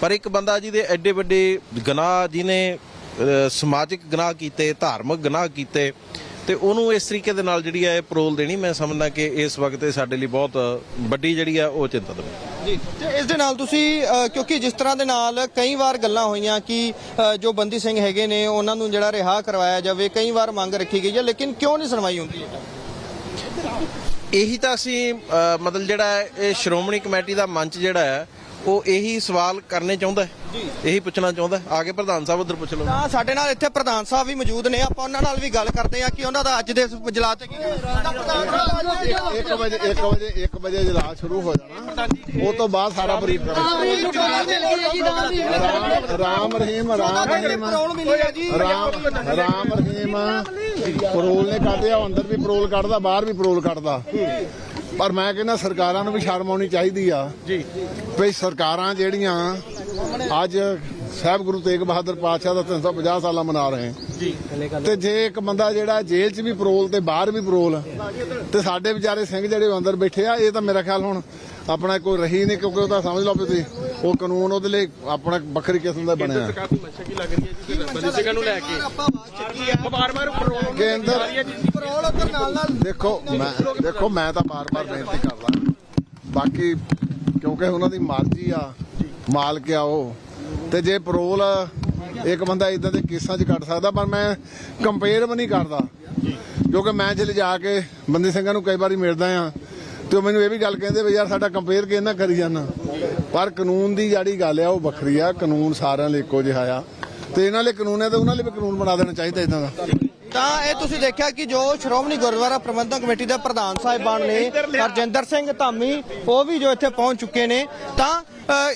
ਪਰ ਇੱਕ ਬੰਦਾ ਜਿਹਦੇ ਐਡੇ ਵੱਡੇ ਗੁਨਾਹ, ਜਿਹਨੇ ਸਮਾਜਿਕ ਗੁਨਾਹ ਕੀਤੇ, ਧਾਰਮਿਕ ਗੁਨਾਹ ਕੀਤੇ, ਤੇ ਉਹਨੂੰ ਇਸ ਤਰੀਕੇ ਦੇ ਨਾਲ ਜਿਹੜੀ ਹੈ ਪਰੋਲ ਦੇਣੀ, ਮੈਂ ਸਮਝਦਾ ਕਿ ਇਸ ਵਕਤ ਇਹ ਸਾਡੇ ਲਈ ਬਹੁਤ ਵੱਡੀ ਜਿਹੜੀ ਆ ਉਹ ਚਿੰਤਾ ਦੀ ਜੀ, ਤੇ ਇਸ ਦੇ ਨਾਲ ਤੁਸੀਂ ਕਿਉਂਕਿ ਜਿਸ ਤਰ੍ਹਾਂ ਦੇ ਨਾਲ ਕਈ ਵਾਰ ਗੱਲਾਂ ਹੋਈਆਂ ਕਿ ਜੋ ਬੰਦੀ ਸਿੰਘ ਹੈਗੇ ਨੇ, ਉਹਨਾਂ ਨੂੰ ਜਿਹੜਾ ਰਿਹਾ ਕਰਵਾਇਆ ਜਾਵੇ, ਕਈ ਵਾਰ ਮੰਗ ਰੱਖੀ ਗਈ ਹੈ, ਲੇਕਿਨ ਕਿਉਂ ਨਹੀਂ ਸੁਣਵਾਈ ਹੁੰਦੀ ਹੈ ਇਹੀ ਤਾਂ ਅਸੀਂ ਮਤਲਬ ਜਿਹੜਾ ਇਹ ਸ਼੍ਰੋਮਣੀ ਕਮੇਟੀ ਦਾ ਮੰਚ ਜਿਹੜਾ ਹੈ ਉਹ ਇਹੀ ਸਵਾਲ ਕਰਨੇ ਚਾਹੁੰਦਾ ਹੈ? ਇਹੀ ਪੁੱਛਣਾ ਚਾਹੁੰਦਾ ਹੈ। ਆ ਕੇ ਪ੍ਰਧਾਨ ਸਾਹਿਬ ਉਧਰ ਪੁੱਛ ਲਓ। ਤਾਂ ਸਾਡੇ ਨਾਲ ਇੱਥੇ ਪ੍ਰਧਾਨ ਸਾਹਿਬ ਵੀ ਮੌਜੂਦ ਨੇ। ਆਪਾਂ ਉਹਨਾਂ ਨਾਲ ਵੀ ਗੱਲ ਕਰਦੇ ਹਾਂ ਕਿ ਉਹਨਾਂ ਦਾ ਅੱਜ ਦੇ ਇਸ ਇਜਲਾਸ ਤੇ ਕੀ ਇੱਕ ਵਜੇ 1 ਵਜੇ 1 ਵਜੇ ਇਜਲਾਸ ਸ਼ੁਰੂ ਹੋ ਜਾਣਾ। ਉਹ ਤੋਂ ਬਾਅਦ ਸਾਰਾ ਬਰੀਫ ਕਰਾਂਗੇ। ਰਾਮ ਰਾਮ ਰਹੀਮ ਰਾਮ ਰਹੀਮ ਜੀ। ਰਾਮ ਰਹੀਮ। ਪਰੋਲ ਨੇ ਕੱਢਿਆ ਉਹ ਅੰਦਰ ਵੀ ਪਰੋਲ ਕੱਢਦਾ ਬਾਹਰ ਵੀ ਪਰੋਲ ਕੱਢਦਾ। ਪਰ ਮੈਂ ਕਹਿੰਦਾ ਸਰਕਾਰਾਂ ਨੂੰ ਵੀ ਸ਼ਰਮ ਆਉਣੀ ਚਾਹੀਦੀ ਆ। ਜੀ। ਸਰਕਾਰਾਂ ਜਿਹੜੀਆਂ ਅੱਜ ਸਾਹਿਬ ਗੁਰੂ ਤੇਗ ਬਹਾਦਰ ਪਾਤਸ਼ਾਹ ਦਾ 350 ਸਾਲਾ ਮਨਾ ਰਹੇ ਜੀ। ਤੇ ਜੇ ਇੱਕ ਬੰਦਾ ਜਿਹੜਾ ਜੇਲ੍ਹ 'ਚ ਵੀ ਪਰੋਲ ਤੇ ਬਾਹਰ ਵੀ ਪਰੋਲ ਤੇ ਸਾਡੇ ਵਿਚਾਰੇ ਸਿੰਘ ਜਿਹੜੇ ਅੰਦਰ ਬੈਠੇ ਆ ਇਹ ਤਾਂ ਮੇਰਾ ਖਿਆਲ ਹੁਣ ਆਪਣਾ ਕੋਈ ਰਹੀ ਨਹੀਂ ਕਿਉਂਕਿ ਉਹ ਤਾਂ ਸਮਝ ਲਓ ਤੁਸੀਂ ਉਹ ਕਾਨੂੰਨ ਉਹਦੇ ਲਈ ਆਪਣਾ ਵੱਖਰੀ ਕਿਸਮ ਦਾ ਬਣਿਆ ਸਰਕਾਰ ਦੀ ਮਨਸ਼ਾ ਕੀ ਲੱਗ ਰਹੀ ਹੈ ਜੀ ਬੰਦੀ ਸਿੰਘਾਂ ਨੂੰ ਲੈ ਕੇ। ਆਪਾਂ ਬਾਤ ਚੱਕੀ ਹੈ ਬਾਰ-ਬਾਰ ਪਰੋਲ ਕੇਂਦਰ ਪਰੋਲ ਉੱਧਰ ਨਾਲ ਨਾਲ ਦੇਖੋ ਮੈਂ ਦੇਖੋ। ਮੈਂ ਤਾਂ ਬਾਰ-ਬਾਰ ਬੇਨਤੀ ਕਰਦਾ। ਬਾਕੀ ਕਿਉਂਕਿ ਉਹਨਾਂ ਦੀ ਮਰਜ਼ੀ ਆ ਮਾਲਕ ਆ ਉਹ। ਤੇ ਜੇ ਪਰੋਲ ਇੱਕ ਬੰਦਾ ਇਦਾਂ ਦੇ ਕੇਸਾਂ 'ਚ ਕੱਟ ਸਕਦਾ ਪਰ ਮੈਂ ਕੰਪੇਅਰ ਵੀ ਨਹੀਂ ਕਰਦਾ। ਕਿਉਂਕਿ ਮੈਂ ਜਿਹੜੇ ਜਾ ਕੇ ਬੰਦੀ ਸਿੰਘਾਂ ਨੂੰ ਕਈ ਵਾਰੀ ਮਿਲਦਾ ਆ। ਤੇ ਉਹ ਮੈਨੂੰ ਇਹ ਵੀ ਗੱਲ ਕਹਿੰਦੇ ਵੀ ਯਾਰ ਸਾਡਾ ਕੰਪੇਅਰ ਕਿਸ ਨਾਲ ਕਰੀ ਜਾਂਦਾ ਪਰ ਕਾਨੂੰਨ ਦੀ ਜਿਹੜੀ ਗੱਲ ਆ, ਉਹ ਵੱਖਰੀ ਆ। ਕਾਨੂੰਨ ਸਾਰਿਆਂ ਲਈ ਇੱਕੋ ਜਿਹਾ ਆ। ਤੇ ਇਹਨਾਂ ਲਈ ਕਾਨੂੰਨ ਹੈ ਤੇ ਉਹਨਾਂ ਲਈ ਵੀ ਕਾਨੂੰਨ ਬਣਾ ਦੇਣਾ ਚਾਹੀਦਾ ਇਦਾਂ ਦਾ। ਤਾਂ ਇਹ ਤੁਸੀਂ ਦੇਖਿਆ ਕਿ ਜੋ ਸ਼੍ਰੋਮਣੀ ਗੁਰਦੁਆਰਾ ਪ੍ਰਬੰਧਕ ਕਮੇਟੀ ਦੇ ਪ੍ਰਧਾਨ ਸਾਹਿਬਾਨ ਨੇ ਹਰਜਿੰਦਰ ਸਿੰਘ ਧਾਮੀ ਉਹ ਵੀ ਜੋ ਇੱਥੇ ਪਹੁੰਚ ਚੁੱਕੇ ਨੇ। ਤਾਂ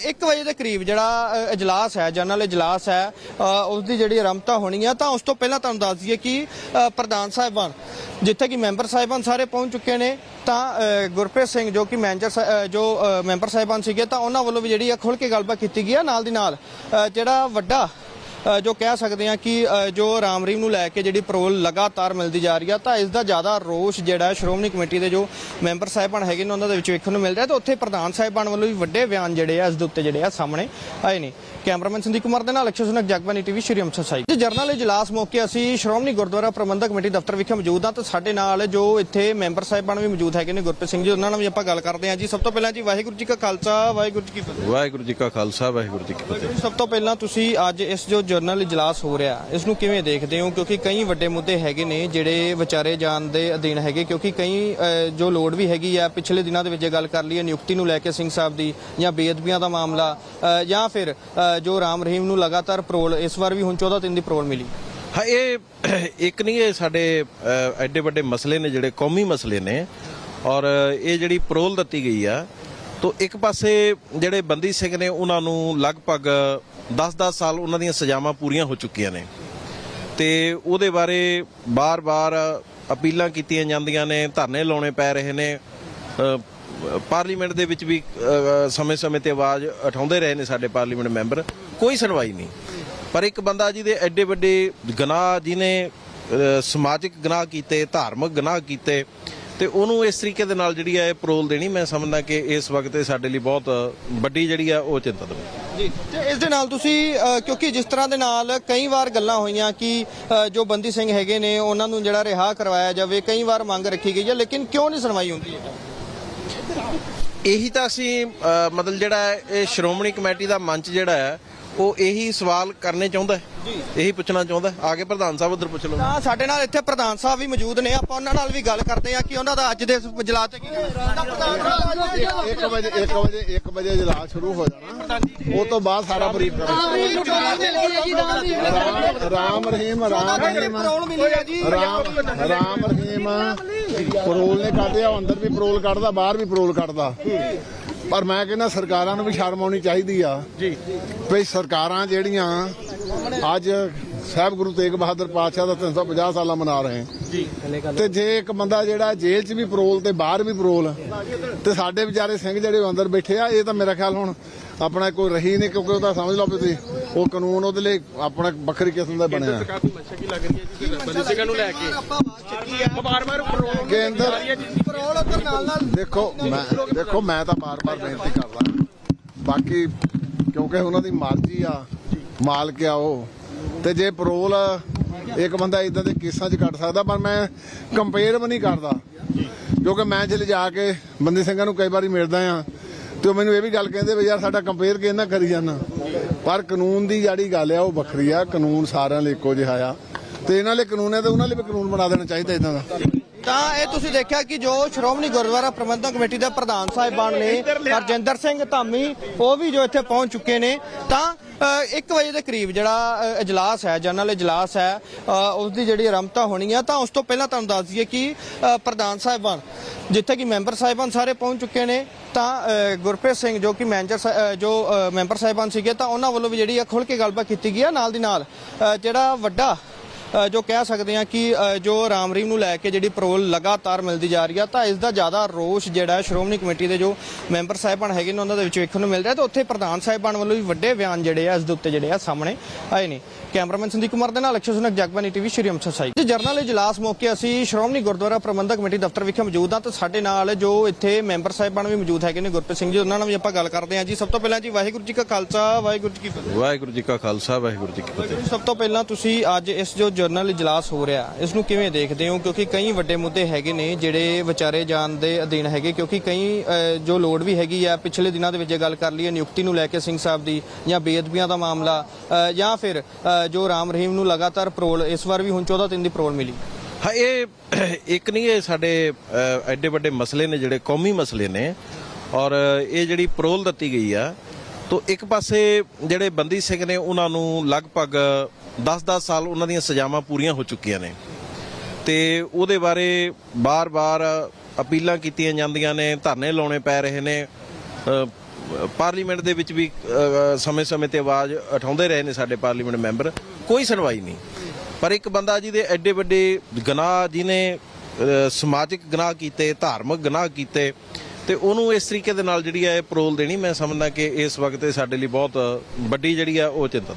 1 ਵਜੇ ਦੇ ਕਰੀਬ ਜਿਹੜਾ ਅ, ਇਜਲਾਸ ਹੈ ਜਨਰਲ ਇਜਲਾਸ ਹੈ ਅ, ਉਸ ਦੀ ਜਿਹੜੀ ਆਰੰਭਤਾ ਹੋਣੀ ਹੈ ਤਾਂ ਉਸ ਤੋਂ ਪਹਿਲਾਂ ਤੁਹਾਨੂੰ ਦੱਸ ਦਈਏ ਕਿ ਪ੍ਰਧਾਨ ਸਾਹਿਬਾਨ ਜਿੱਥੇ ਕਿ ਮੈਂਬਰ ਸਾਹਿਬਾਨ ਸਾਰੇ ਪਹੁੰਚ ਚੁੱਕੇ ਨੇ ਤਾਂ ਗੁਰਪ੍ਰੀਤ ਸਿੰਘ ਜੋ ਕਿ ਮੈਨੇਜਰ ਸਾ- ਜੋ ਮੈਂਬਰ ਸਾਹਿਬਾਨ ਸੀਗੇ ਤਾਂ ਉਹਨਾਂ ਵੱਲੋਂ ਵੀ ਜਿਹੜੀ ਆ ਖੁੱਲ ਕੇ ਗੱਲਬਾਤ ਕੀਤੀ ਗਈ ਆ ਨਾਲ ਦੀ ਨਾਲ। ਜਿਹੜਾ ਵੱਡਾ ਜੋ ਕਹਿ ਸਕਦੇ ਆ ਕਿ ਜੋ ਰਾਮ ਰਹੀਮ ਨੂੰ ਲੈ ਕੇ ਜਿਹੜੀ ਪਰੋਲ ਲਗਾਤਾਰ ਮਿਲਦੀ ਜਾ ਰਹੀ ਆ ਤਾਂ ਇਸ ਦਾ ਜ਼ਿਆਦਾ ਰੋਸ਼ ਜਿਹੜਾ ਸ਼੍ਰੋਮਣੀ ਕਮੇਟੀ ਦੇ ਜੋ ਮੈਂਬਰ ਸਾਹਿਬਾਨ ਹੈਗੇ ਨੇ ਉਹਨਾਂ ਦੇ ਵਿੱਚ ਵੇਖਣ ਨੂੰ ਮਿਲ ਰਿਹਾ ਤੇ ਉੱਥੇ ਪ੍ਰਧਾਨ ਸਾਹਿਬਾਨ ਵੱਲੋਂ ਵੀ ਵੱਡੇ ਬਿਆਨ ਜਿਹੜੇ ਆ ਇਸ ਦੇ ਉੱਤੇ ਜਿਹੜੇ ਆ ਸਾਹਮਣੇ ਆਏ ਨੇ। ਕੈਮਰਾਮੈਨ ਸੰਦੀਪ ਕੁਮਾਰ ਦੇ ਨਾਲ ਅਕਸ਼ਰ ਸੁਨਕ ਜਗਬਾਨੀ ਟੀਵੀ ਸ਼੍ਰੀ ਅੰਮ੍ਰਿਤਸਰ ਸਾਹਿਬ। ਤੇ ਜਰਨਲ ਇਜਲਾਸ ਮੌਕੇ ਅਸੀਂ ਸ਼੍ਰੋਮਣੀ ਗੁਰਦੁਆਰਾ ਪ੍ਰਬੰਧਕ ਕਮੇਟੀ ਦਫ਼ਤਰ ਵਿਖੇ ਮੌਜੂਦ ਹਾਂ ਤੇ ਸਾਡੇ ਨਾਲ ਜੋ ਇੱਥੇ ਮੈਂਬਰ ਸਾਹਿਬਾਨ ਵੀ ਮੌਜੂਦ ਹੈਗੇ ਨੇ ਗੁਰਪ੍ਰੀਤ ਸਿੰਘ ਜੀ ਉਹਨਾਂ ਨਾਲ ਵੀ ਆਪਾਂ ਗੱਲ ਕਰਦੇ ਹਾਂ। ਜੀ ਸਭ ਤੋਂ ਪਹਿਲਾਂ ਜੀ ਵਾਹਿਗੁਰੂ ਜੀ ਕਾ ਖਾਲਸਾ ਵਾਹਿਗੁਰੂ ਜੀ ਕੀ ਫਤਿਹ। ਵਾਹਿਗੁਰੂ ਜੀ ਕਾ ਖਾਲਸਾ ਵਾਹਿਗੁਰੂ ਜੀ ਕੀ ਫਤਿਹ। ਸਭ ਤੋਂ ਪਹਿਲਾਂ ਤੁਸੀਂ ਅੱਜ ਇਸ ਜੋ ਜਰਨਲ ਇਜਲਾਸ ਹੋ ਰਿਹਾ। ਇਸ ਨੂੰ ਕਿਵੇਂ ਦੇਖਦੇ ਹੋ? ਕਿਉਂਕਿ ਕਈ ਵੱਡੇ ਮੁੱਦੇ ਹੈਗੇ ਨੇ ਜਿਹੜੇ ਵਿਚਾਰੇ ਜਾਣ ਦੇ ਅਧੀਨ ਹੈਗੇ। ਕਿਉਂਕਿ ਕਈ ਜੋ ਲੋੜ ਵੀ ਹੈਗੀ ਆ, ਪਿਛਲੇ ਦਿਨਾਂ ਦੇ ਵਿੱਚ ਜੇ ਗੱਲ ਕਰ ਲਈਏ ਨਿਯੁਕਤੀ ਨੂੰ ਲੈ ਕੇ ਸਿੰਘ ਸਾਹਿਬ ਦੀ ਜਾਂ ਬੇਅਦਬੀਆਂ ਦਾ ਮਾਮਲਾ ਜਾਂ ਫਿਰ ਜੋ ਰਾਮ ਰਹੀਮ ਨੂੰ ਲਗਾਤਾਰ ਪਰੋਲ ਇਸ ਵਾਰ ਵੀ ਹੁਣ 14 ਦਿਨ ਦੀ ਪਰੋਲ ਮਿਲੀ। ਹਾਂ, ਇਹ [CLEARS THROAT] ਇੱਕ ਨਹੀਂ, ਇਹ ਸਾਡੇ ਐਡੇ ਵੱਡੇ ਮਸਲੇ ਨੇ, ਜਿਹੜੇ ਕੌਮੀ ਮਸਲੇ ਨੇ। ਔਰ ਇਹ ਜਿਹੜੀ ਪਰੋਲ ਦਿੱਤੀ ਗਈ ਆ, ਤੋਂ ਇੱਕ ਪਾਸੇ ਜਿਹੜੇ ਬੰਦੀ ਸਿੰਘ ਨੇ, ਉਹਨਾਂ ਨੂੰ ਲਗਭਗ 10-10 ਸਾਲ ਉਹਨਾਂ ਦੀਆਂ ਸਜ਼ਾਵਾਂ ਪੂਰੀਆਂ ਹੋ ਚੁੱਕੀਆਂ ਨੇ। ਤੇ ਉਹਦੇ ਬਾਰੇ ਬਾਰ-ਬਾਰ ਅਪੀਲਾਂ ਕੀਤੀਆਂ ਜਾਂਦੀਆਂ ਨੇ, ਧਰਨੇ ਲਾਉਣੇ ਪੈ ਰਹੇ ਨੇ। ਪਾਰਲੀਮੈਂਟ ਦੇ ਵਿੱਚ ਵੀ ਸਮੇਂ-ਸਮੇਂ ਤੇ ਆਵਾਜ਼ ਉਠਾਉਂਦੇ ਰਹੇ ਨੇ ਸਾਡੇ ਪਾਰਲੀਮੈਂਟ ਮੈਂਬਰ। ਕੋਈ ਸੁਣਵਾਈ ਨਹੀਂ। ਪਰ ਇੱਕ ਬੰਦਾ ਜਿਹਦੇ ਐਡੇ ਵੱਡੇ ਗੁਨਾਹ ਜਿਹਨੇ ਸਮਾਜਿਕ ਗੁਨਾਹ ਕੀਤੇ, ਧਾਰਮਿਕ ਗੁਨਾਹ ਕੀਤੇ ਤੇ ਉਹਨੂੰ ਇਸ ਤਰੀਕੇ ਦੇ ਨਾਲ ਜਿਹੜੀ ਹੈ ਇਹ ਪਰੋਲ ਦੇਣੀ ਮੈਂ ਸਮਝਦਾ ਕਿ ਇਸ ਵਕਤ ਇਹ ਸਾਡੇ ਲਈ ਬਹੁਤ ਵੱਡੀ ਜਿਹੜੀ ਆ ਉਹ ਚਿੰਤਾ ਜੀ ਤੇ ਇਸ ਦੇ ਨਾਲ ਤੁਸੀਂ ਕਿਉਂਕਿ ਜਿਸ ਤਰ੍ਹਾਂ ਦੇ ਨਾਲ ਕਈ ਵਾਰ ਗੱਲਾਂ ਹੋਈਆਂ ਕਿ ਜੋ ਬੰਦੀ ਸਿੰਘ ਹੈਗੇ ਨੇ ਉਹਨਾਂ ਨੂੰ ਜਿਹੜਾ ਰਿਹਾ ਕਰਵਾਇਆ ਜਾਵੇ ਕਈ ਵਾਰ ਮੰਗ ਰੱਖੀ ਗਈ ਹੈ ਲੇਕਿਨ ਕਿਉਂ ਨਹੀਂ ਸੁਣਵਾਈ ਹੁੰਦੀ ਹੈ ਇਹੀ ਤਾਂ ਅਸੀਂ ਮਤਲਬ ਜਿਹੜਾ ਹੈ, ਇਹ ਸ਼੍ਰੋਮਣੀ ਕਮੇਟੀ ਦਾ ਮੰਚ ਜਿਹੜਾ ਹੈ ਉਹ ਇਹੀ ਸਵਾਲ ਕਰਨੇ ਚਾਹੁੰਦਾ ਹੈ ਇਹੀ ਪੁੱਛਣਾ ਚਾਹੁੰਦਾ ਹੈ। ਆ ਕੇ ਪ੍ਰਧਾਨ ਸਾਹਿਬ ਉਧਰ ਪੁੱਛ ਲਓ ਤਾਂ ਸਾਡੇ ਨਾਲ ਇੱਥੇ ਪ੍ਰਧਾਨ ਸਾਹਿਬ ਵੀ ਮੌਜੂਦ ਨੇ ਆਪਾਂ ਉਹਨਾਂ ਨਾਲ ਵੀ ਗੱਲ ਕਰਦੇ ਹਾਂ ਕਿ ਉਹਨਾਂ ਦਾ ਅੱਜ ਦੇ ਇਸ ਇਜਲਾਸ ਤੇ ਕੀ ਕਹਿਣਾ ਤਾਂ ਪ੍ਰਧਾਨ ਸਾਹਿਬ 1 ਵਜੇ 1 ਵਜੇ 1 ਵਜੇ ਇਜਲਾਸ ਸ਼ੁਰੂ ਹੋ ਜਾਣਾ ਉਹ ਤੋਂ ਬਾਅਦ ਸਾਰਾ ਬਰੀਫ ਕਰਾਂਗੇ ਰਾਮ ਰਾਮ ਰਹੀਮ ਰਾਮ ਰਹੀਮ ਪਰੋਲ ਮਿਲੀ ਹੈ ਜੀ ਰਾਮ ਰਾਮ ਰਹੀਮ ਪਰੋਲ ਨੇ ਕੱਢਿਆ ਉਹ ਅੰਦਰ ਵੀ ਪਰੋਲ ਕੱਢਦਾ ਬਾਹਰ ਵੀ ਪਰੋਲ ਕੱਢਦਾ ਪਰ ਮੈਂ ਕਹਿੰਦਾ ਸਰਕਾਰਾਂ ਨੂੰ ਵੀ ਸ਼ਰਮ ਆਉਣੀ ਚਾਹੀਦੀ ਆ। ਜੀ। ਵੀ ਸਰਕਾਰਾਂ ਜਿਹੜੀਆਂ ਅੱਜ ਸਾਹਿਬ ਗੁਰੂ ਤੇਗ ਬਹਾਦਰ ਪਾਤਸ਼ਾਹ ਦਾ 350 ਸਾਲਾ ਮਨਾ ਰਹੇ ਜੀ। ਤੇ ਜੇ ਇੱਕ ਬੰਦਾ ਜਿਹੜਾ ਜੇਲ੍ਹ 'ਚ ਵੀ ਪਰੋਲ ਤੇ ਬਾਹਰ ਵੀ ਪਰੋਲ ਤੇ ਸਾਡੇ ਵਿਚਾਰੇ ਸਿੰਘ ਜਿਹੜੇ ਅੰਦਰ ਬੈਠੇ ਆ ਇਹ ਤਾਂ ਮੇਰਾ ਖਿਆਲ ਹੁਣ ਆਪਣਾ ਕੋਈ ਰਹੀ ਨਹੀਂ ਕਿਉਂਕਿ ਉਹ ਤਾਂ ਸਮਝ ਲਓ ਤੁਸੀਂ ਉਹ ਕਾਨੂੰਨ ਉਹਦੇ ਲਈ ਆਪਣਾ ਵੱਖਰੀ ਕਿਸਮ ਦਾ ਬਣਿਆ। ਲੱਗ ਰਹੀ ਹੈ ਜੀ ਬੰਦੀ ਸਿੰਘਾਂ ਨੂੰ ਲੈ ਕੇ। ਆਪਾਂ ਬਾਤ ਚੱਕੀ ਹੈ ਬਾਰ-ਬਾਰ ਪਰੋਲ ਕੇਂਦਰ ਪਰੋਲ ਉਧਰ ਨਾਲ ਨਾਲ ਦੇਖੋ ਮੈਂ ਦੇਖੋ ਮੈਂ ਤਾਂ ਬਾਰ-ਬਾਰ ਬੇਨਤੀ ਕਰਦਾ। ਬਾਕੀ ਕਿਉਂਕਿ ਉਹਨਾਂ ਦੀ ਮਰਜ਼ੀ ਆ ਮਾਲਕ ਆ ਉਹ। ਤੇ ਜੇ ਪਰੋਲ ਇੱਕ ਬੰਦਾ ਇਦਾਂ ਦੇ ਕੇਸਾਂ 'ਚ ਕੱਢ ਸਕਦਾ ਪਰ ਮੈਂ ਕੰਪੇਅਰ ਵੀ ਨਹੀਂ ਕਰਦਾ। ਕਿਉਂਕਿ ਮੈਂ ਜੇ ਜਾ ਕੇ ਬੰਦੀ ਸਿੰਘਾਂ ਨੂੰ ਕਈ ਵਾਰੀ ਮਿਲਦਾ ਆ। ਤੇ ਉਹ ਮੈਨੂੰ ਇਹ ਵੀ ਗੱਲ ਕਹਿੰਦੇ ਵੀ ਯਾਰ ਸਾਡਾ ਕੰਪੇਅਰ ਕਿਸ ਨਾਲ ਕਰੀ ਜਾਂਦਾ ਪਰ ਕਾਨੂੰਨ ਦੀ ਜਿਹੜੀ ਗੱਲ ਆ, ਉਹ ਵੱਖਰੀ ਆ। ਕਾਨੂੰਨ ਸਾਰਿਆਂ ਲਈ ਇੱਕੋ ਜਿਹਾ ਆ। ਤੇ ਇਹਨਾਂ ਲਈ ਕਾਨੂੰਨ ਹੈ ਤੇ ਉਹਨਾਂ ਲਈ ਵੀ ਕਾਨੂੰਨ ਬਣਾ ਦੇਣਾ ਚਾਹੀਦਾ ਇਦਾਂ ਦਾ। ਤਾਂ ਇਹ ਤੁਸੀਂ ਦੇਖਿਆ ਕਿ ਜੋ ਸ਼੍ਰੋਮਣੀ ਗੁਰਦੁਆਰਾ ਪ੍ਰਬੰਧਕ ਕਮੇਟੀ ਦੇ ਪ੍ਰਧਾਨ ਸਾਹਿਬਾਨ ਨੇ ਹਰਜਿੰਦਰ ਸਿੰਘ ਧਾਮੀ ਉਹ ਵੀ ਜੋ ਇੱਥੇ ਪਹੁੰਚ ਚੁੱਕੇ ਨੇ। ਤਾਂ 1 ਵਜੇ ਦੇ ਕਰੀਬ ਜਿਹੜਾ ਅ, ਇਜਲਾਸ ਹੈ ਜਨਰਲ ਇਜਲਾਸ ਹੈ ਅ, ਉਸ ਦੀ ਜਿਹੜੀ ਆਰੰਭਤਾ ਹੋਣੀ ਹੈ ਤਾਂ ਉਸ ਤੋਂ ਪਹਿਲਾਂ ਤੁਹਾਨੂੰ ਦੱਸ ਦਈਏ ਕਿ ਪ੍ਰਧਾਨ ਸਾਹਿਬਾਨ ਜਿੱਥੇ ਕਿ ਮੈਂਬਰ ਸਾਹਿਬਾਨ ਸਾਰੇ ਪਹੁੰਚ ਚੁੱਕੇ ਨੇ ਤਾਂ ਗੁਰਪ੍ਰੀਤ ਸਿੰਘ ਜੋ ਕਿ ਮੈਨੇਜਰ ਸਾ- ਜੋ ਮੈਂਬਰ ਸਾਹਿਬਾਨ ਸੀਗੇ ਤਾਂ ਉਹਨਾਂ ਵੱਲੋਂ ਵੀ ਜਿਹੜੀ ਆ ਖੁੱਲ ਕੇ ਗੱਲਬਾਤ ਕੀਤੀ ਗਈ ਆ ਨਾਲ ਦੀ ਨਾਲ ਜਿਹੜਾ ਵੱਡਾ ਜੋ ਕਹਿ ਸਕਦੇ ਆ ਕਿ ਜੋ ਰਾਮ ਰਹੀਮ ਨੂੰ ਲੈ ਕੇ ਜਿਹੜੀ ਪਰੋਲ ਲਗਾਤਾਰ ਮਿਲਦੀ ਜਾ ਰਹੀ ਆ ਤਾਂ ਇਸ ਦਾ ਜ਼ਿਆਦਾ ਰੋਸ਼ ਜਿਹੜਾ ਸ਼੍ਰੋਮਣੀ ਕਮੇਟੀ ਦੇ ਜੋ ਮੈਂਬਰ ਸਾਹਿਬਾਨ ਹੈਗੇ ਨੇ ਉਹਨਾਂ ਦੇ ਵਿੱਚ ਵੇਖਣ ਨੂੰ ਮਿਲ ਰਿਹਾ ਤੇ ਉੱਥੇ ਪ੍ਰਧਾਨ ਸਾਹਿਬਾਨ ਵੱਲੋਂ ਵੀ ਵੱਡੇ ਬਿਆਨ ਜਿਹੜੇ ਆ ਇਸ ਦੇ ਉੱਤੇ ਜਿਹੜੇ ਆ ਸਾਹਮਣੇ ਆਏ ਨੇ। ਕੈਮਰਾਮੈਨ ਸੰਦੀਪ ਕੁਮਾਰ ਦੇ ਨਾਲ ਅਕਸ਼ਰ ਸੁਨਕ ਜਗਬਾਨੀ ਟੀਵੀ ਸ਼੍ਰੀ ਅੰਮ੍ਰਿਤਸਰ ਸਾਹਿਬ। ਤੇ ਜਰਨਲ ਇਜਲਾਸ ਮੌਕੇ ਅਸੀਂ ਸ਼੍ਰੋਮਣੀ ਗੁਰਦੁਆਰਾ ਪ੍ਰਬੰਧਕ ਕਮੇਟੀ ਦਫ਼ਤਰ ਵਿਖੇ ਮੌਜੂਦ ਹਾਂ ਤੇ ਸਾਡੇ ਨਾਲ ਜੋ ਇੱਥੇ ਮੈਂਬਰ ਸਾਹਿਬਾਨ ਵੀ ਮੌਜੂਦ ਹੈਗੇ ਨੇ ਗੁਰਪ੍ਰੀਤ ਸਿੰਘ ਜੀ ਉਹਨਾਂ ਨਾਲ ਵੀ ਆਪਾਂ ਗੱਲ ਕਰਦੇ ਹਾਂ ਜੀ। ਸਭ ਤੋਂ ਪਹਿਲਾਂ ਜੀ ਵਾਹਿਗੁਰੂ ਜੀ ਕਾ ਖਾਲਸਾ ਵਾਹਿਗੁਰੂ ਜੀ ਕੀ ਫਤਿਹ। ਵਾਹਿਗੁਰੂ ਜੀ ਕਾ ਖਾਲਸਾ ਵਾਹਿਗੁਰੂ ਜੀ ਕੀ ਫਤਿਹ। ਸਭ ਤੋਂ ਪਹਿਲਾਂ ਤੁਸੀਂ ਅੱਜ ਇਸ ਜੋ ਜਰਨਲ ਇਜਲਾਸ ਹੋ ਰਿਹਾ। ਇਸ ਨੂੰ ਕਿਵੇਂ ਦੇਖਦੇ ਹੋ? ਕਿਉਂਕਿ ਕਈ ਵੱਡੇ ਮੁੱਦੇ ਹੈਗੇ ਨੇ ਜਿਹੜੇ ਵਿਚਾਰੇ ਜਾਣ ਦੇ ਅਧੀਨ ਹੈਗੇ। ਕਿਉਂਕਿ ਕਈ ਜੋ ਲੋੜ ਵੀ ਹੈਗੀ ਆ, ਪਿਛਲੇ ਦਿਨਾਂ ਦੇ ਵਿੱਚ ਜੇ ਗੱਲ ਕਰ ਲਈਏ, ਨਿਯੁਕਤੀ ਨੂੰ ਲੈ ਕੇ ਸਿੰਘ ਸਾਹਿਬ ਦੀ ਜਾਂ ਬੇਅਦਬੀਆਂ ਦਾ ਮਾਮਲਾ ਜਾਂ ਫਿਰ ਜੋ ਰਾਮ ਰਹੀਮ ਨੂੰ ਲਗਾਤਾਰ ਪਰੋਲ ਇਸ ਵਾਰ ਵੀ ਹੁਣ 14 ਦਿਨ ਦੀ ਪਰੋਲ ਮਿਲੀ। ਹਾਂ, ਇਹ ਇੱਕ ਨਹੀਂ, ਇਹ ਸਾਡੇ ਐਡੇ ਵੱਡੇ ਮਸਲੇ ਨੇ ਜਿਹੜੇ ਕੌਮੀ ਮਸਲੇ ਨੇ। ਔਰ ਇਹ ਜਿਹੜੀ ਪਰੋਲ ਦਿੱਤੀ ਗਈ ਆ ਤੋਂ ਇੱਕ ਪਾਸੇ ਜਿਹੜੇ ਬੰਦੀ ਸਿੰਘ ਨੇ ਉਹਨਾਂ ਨੂੰ ਲਗਭਗ 10-10 ਸਾਲ ਉਹਨਾਂ ਦੀਆਂ ਸਜ਼ਾਵਾਂ ਪੂਰੀਆਂ ਹੋ ਚੁੱਕੀਆਂ ਨੇ। ਤੇ ਉਹਦੇ ਬਾਰੇ ਬਾਰ-ਬਾਰ ਅਪੀਲਾਂ ਕੀਤੀਆਂ ਜਾਂਦੀਆਂ ਨੇ, ਧਰਨੇ ਲਾਉਣੇ ਪੈ ਰਹੇ ਨੇ। ਪਾਰਲੀਮੈਂਟ ਦੇ ਵਿੱਚ ਵੀ ਸਮੇਂ-ਸਮੇਂ ਤੇ ਆਵਾਜ਼ ਉਠਾਉਂਦੇ ਰਹੇ ਨੇ ਸਾਡੇ ਪਾਰਲੀਮੈਂਟ ਮੈਂਬਰ। ਕੋਈ ਸੁਣਵਾਈ ਨਹੀਂ। ਪਰ ਇੱਕ ਬੰਦਾ ਜਿਹਦੇ ਐਡੇ ਵੱਡੇ ਗੁਨਾਹ ਜਿਹਨੇ ਸਮਾਜਿਕ ਗੁਨਾਹ ਕੀਤੇ, ਧਾਰਮਿਕ ਗੁਨਾਹ ਕੀਤੇ ਤੇ ਉਹਨੂੰ ਇਸ ਤਰੀਕੇ ਦੇ ਨਾਲ ਜਿਹੜੀ ਹੈ ਪਰੋਲ ਦੇਣੀ ਮੈਂ ਸਮਝਦਾ ਕਿ ਇਸ ਵਕਤ ਇਹ ਸਾਡੇ ਲਈ ਬਹੁਤ ਵੱਡੀ ਜਿਹੜੀ ਆ ਉਹ ਚਿੰਤਾ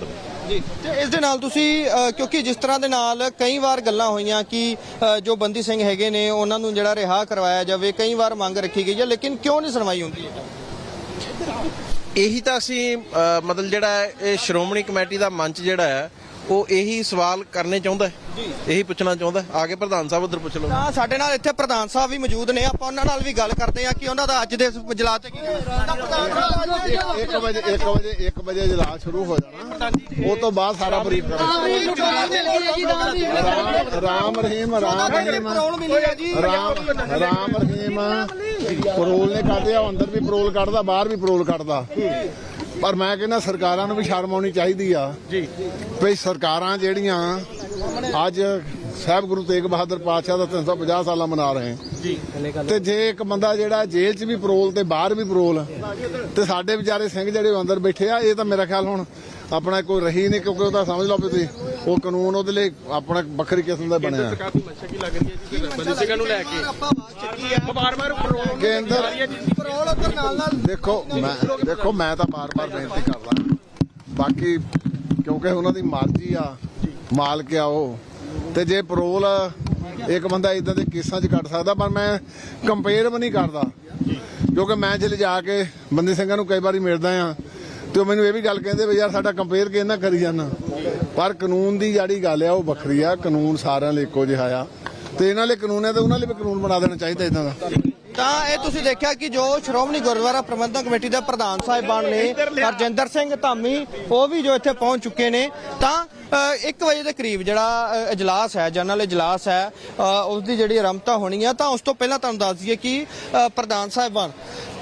ਜੀ ਤੇ ਇਸ ਦੇ ਨਾਲ ਤੁਸੀਂ ਕਿਉਂਕਿ ਜਿਸ ਤਰ੍ਹਾਂ ਦੇ ਨਾਲ ਕਈ ਵਾਰ ਗੱਲਾਂ ਹੋਈਆਂ ਕਿ ਜੋ ਬੰਦੀ ਸਿੰਘ ਹੈਗੇ ਨੇ ਉਹਨਾਂ ਨੂੰ ਜਿਹੜਾ ਰਿਹਾ ਕਰਵਾਇਆ ਜਾਵੇ ਕਈ ਵਾਰ ਮੰਗ ਰੱਖੀ ਗਈ ਹੈ ਲੇਕਿਨ ਕਿਉਂ ਨਹੀਂ ਸੁਣਵਾਈ ਹੁੰਦੀ ਹੈ ਇਹੀ ਤਾਂ ਅਸੀਂ ਮਤਲਬ ਜਿਹੜਾ ਹੈ, ਇਹ ਸ਼੍ਰੋਮਣੀ ਕਮੇਟੀ ਦਾ ਮੰਚ ਜਿਹੜਾ ਹੈ ਉਹ ਇਹੀ ਸਵਾਲ ਕਰਨੇ ਚਾਹੁੰਦਾ ਹੈ? ਇਹੀ ਪੁੱਛਣਾ ਚਾਹੁੰਦਾ ਹੈ। ਆ ਕੇ ਪ੍ਰਧਾਨ ਸਾਹਿਬ ਉੱਧਰ ਪੁੱਛ ਲਓ। ਤਾਂ ਸਾਡੇ ਨਾਲ ਇੱਥੇ ਪ੍ਰਧਾਨ ਸਾਹਿਬ ਵੀ ਮੌਜੂਦ ਨੇ। ਆਪਾਂ ਉਹਨਾਂ ਨਾਲ ਵੀ ਗੱਲ ਕਰਦੇ ਹਾਂ ਕਿ ਉਹਨਾਂ ਦਾ ਅੱਜ ਦੇ ਇਸ ਇਜਲਾਸ ਤੇ ਕੀ 1 ਵਜੇ 1 ਵਜੇ 1 ਵਜੇ ਇਜਲਾਸ ਸ਼ੁਰੂ ਹੋ ਜਾਣਾ। ਉਹ ਤੋਂ ਬਾਅਦ ਸਾਰਾ ਬਰੀਫ ਕਰਾਂਗੇ। ਰਾਮ ਰਹੀਮ ਰਾਮ ਰਹੀਮ ਰਾਮ ਰਹੀਮ। ਪਰੋਲ ਨੇ ਕੱਢਿਆ ਉਹ ਅੰਦਰ ਵੀ ਪਰੋਲ ਕੱਢਦਾ ਬਾਹਰ ਵੀ ਪਰੋਲ ਕੱਢਦਾ। ਪਰ ਮੈਂ ਕਹਿੰਦਾ ਸਰਕਾਰਾਂ ਨੂੰ ਵੀ ਸ਼ਰਮ ਆਉਣੀ ਚਾਹੀਦੀ ਆ। ਜੀ। ਵੀ ਸਰਕਾਰਾਂ ਜਿਹੜੀਆਂ ਅੱਜ ਸਾਹਿਬ ਗੁਰੂ ਤੇਗ ਬਹਾਦਰ ਪਾਤਸ਼ਾਹ ਦਾ 350 ਸਾਲਾ ਮਨਾ ਰਹੇ ਜੀ। ਤੇ ਜੇ ਇੱਕ ਬੰਦਾ ਜਿਹੜਾ ਜੇਲ੍ਹ 'ਚ ਵੀ ਪਰੋਲ ਤੇ ਬਾਹਰ ਵੀ ਪਰੋਲ ਤੇ ਸਾਡੇ ਵਿਚਾਰੇ ਸਿੰਘ ਜਿਹੜੇ ਅੰਦਰ ਬੈਠੇ ਆ ਇਹ ਤਾਂ ਮੇਰਾ ਖਿਆਲ ਹੁਣ ਆਪਣਾ ਕੋਈ ਰਹੀ ਨਹੀਂ ਕਿਉਂਕਿ ਉਹ ਤਾਂ ਸਮਝ ਲਓ ਵੀ ਤੁਸੀਂ। ਉਹ ਕਾਨੂੰਨ ਉਹਦੇ ਲਈ ਆਪਣਾ ਵੱਖਰੀ ਕਿਸਮ ਦਾ ਬਣਿਆ ਸਰਕਾਰ ਦੀ ਮਨਸ਼ਾ ਕੀ ਲੱਗ ਰਹੀ ਹੈ ਜੀ ਫਿਰ ਬੰਦੀ ਸਿੰਘਾਂ ਨੂੰ ਲੈ ਕੇ। ਆਪਾਂ ਬਾਤ ਚੱਕੀ ਹੈ ਬਾਰ-ਬਾਰ ਪਰੋਲ ਕੇਂਦਰ ਪਰੋਲ ਉੱਧਰ ਨਾਲ ਨਾਲ ਦੇਖੋ ਮੈਂ ਦੇਖੋ ਮੈਂ ਤਾਂ ਬਾਰ-ਬਾਰ ਬੇਨਤੀ ਕਰਦਾ। ਬਾਕੀ ਕਿਉਂਕਿ ਉਹਨਾਂ ਦੀ ਮਰਜ਼ੀ ਆ ਮਾਲਕ ਆ ਉਹ। ਤੇ ਜੇ ਪਰੋਲ ਇੱਕ ਬੰਦਾ ਇਦਾਂ ਦੇ ਕੇਸਾਂ 'ਚ ਕੱਟ ਸਕਦਾ ਪਰ ਮੈਂ ਕੰਪੇਅਰ ਵੀ ਨਹੀਂ ਕਰਦਾ। ਕਿਉਂਕਿ ਮੈਂ ਜੇ ਲਿਜਾ ਕੇ ਬੰਦੀ ਸਿੰਘਾਂ ਨੂੰ ਕਈ ਵਾਰੀ ਮਿਲਦਾ ਆ ਤੇ ਉਹ ਮੈਨੂੰ ਇਹ ਵੀ ਗੱਲ ਕਹਿੰਦੇ ਵੀ ਯਾਰ ਸਾਡਾ ਕੰਪੇਅਰ ਕਿਹਨਾਂ ਕਰੀ ਜਾਂਦਾ ਪਰ ਕਾਨੂੰਨ ਦੀ ਜਿਹੜੀ ਗੱਲ ਆ, ਉਹ ਵੱਖਰੀ ਆ। ਕਾਨੂੰਨ ਸਾਰਿਆਂ ਲਈ ਇੱਕੋ ਜਿਹਾ ਆ। ਤੇ ਇਹਨਾਂ ਲਈ ਕਾਨੂੰਨ ਹੈ ਤੇ ਉਹਨਾਂ ਲਈ ਵੀ ਕਾਨੂੰਨ ਬਣਾ ਦੇਣਾ ਚਾਹੀਦਾ ਇਦਾਂ ਦਾ। ਤਾਂ ਇਹ ਤੁਸੀਂ ਦੇਖਿਆ ਕਿ ਜੋ ਸ਼੍ਰੋਮਣੀ ਗੁਰਦੁਆਰਾ ਪ੍ਰਬੰਧਕ ਕਮੇਟੀ ਦੇ ਪ੍ਰਧਾਨ ਸਾਹਿਬਾਨ ਨੇ ਹਰਜਿੰਦਰ ਸਿੰਘ ਧਾਮੀ ਉਹ ਵੀ ਜੋ ਇੱਥੇ ਪਹੁੰਚ ਚੁੱਕੇ ਨੇ। ਤਾਂ 1 ਵਜੇ ਦੇ ਕਰੀਬ ਜਿਹੜਾ ਅ, ਇਜਲਾਸ ਹੈ ਜਨਰਲ ਇਜਲਾਸ ਹੈ ਅ, ਉਸ ਦੀ ਜਿਹੜੀ ਆਰੰਭਤਾ ਹੋਣੀ ਹੈ ਤਾਂ ਉਸ ਤੋਂ ਪਹਿਲਾਂ ਤੁਹਾਨੂੰ ਦੱਸ ਦਈਏ ਕਿ ਪ੍ਰਧਾਨ ਸਾਹਿਬਾਨ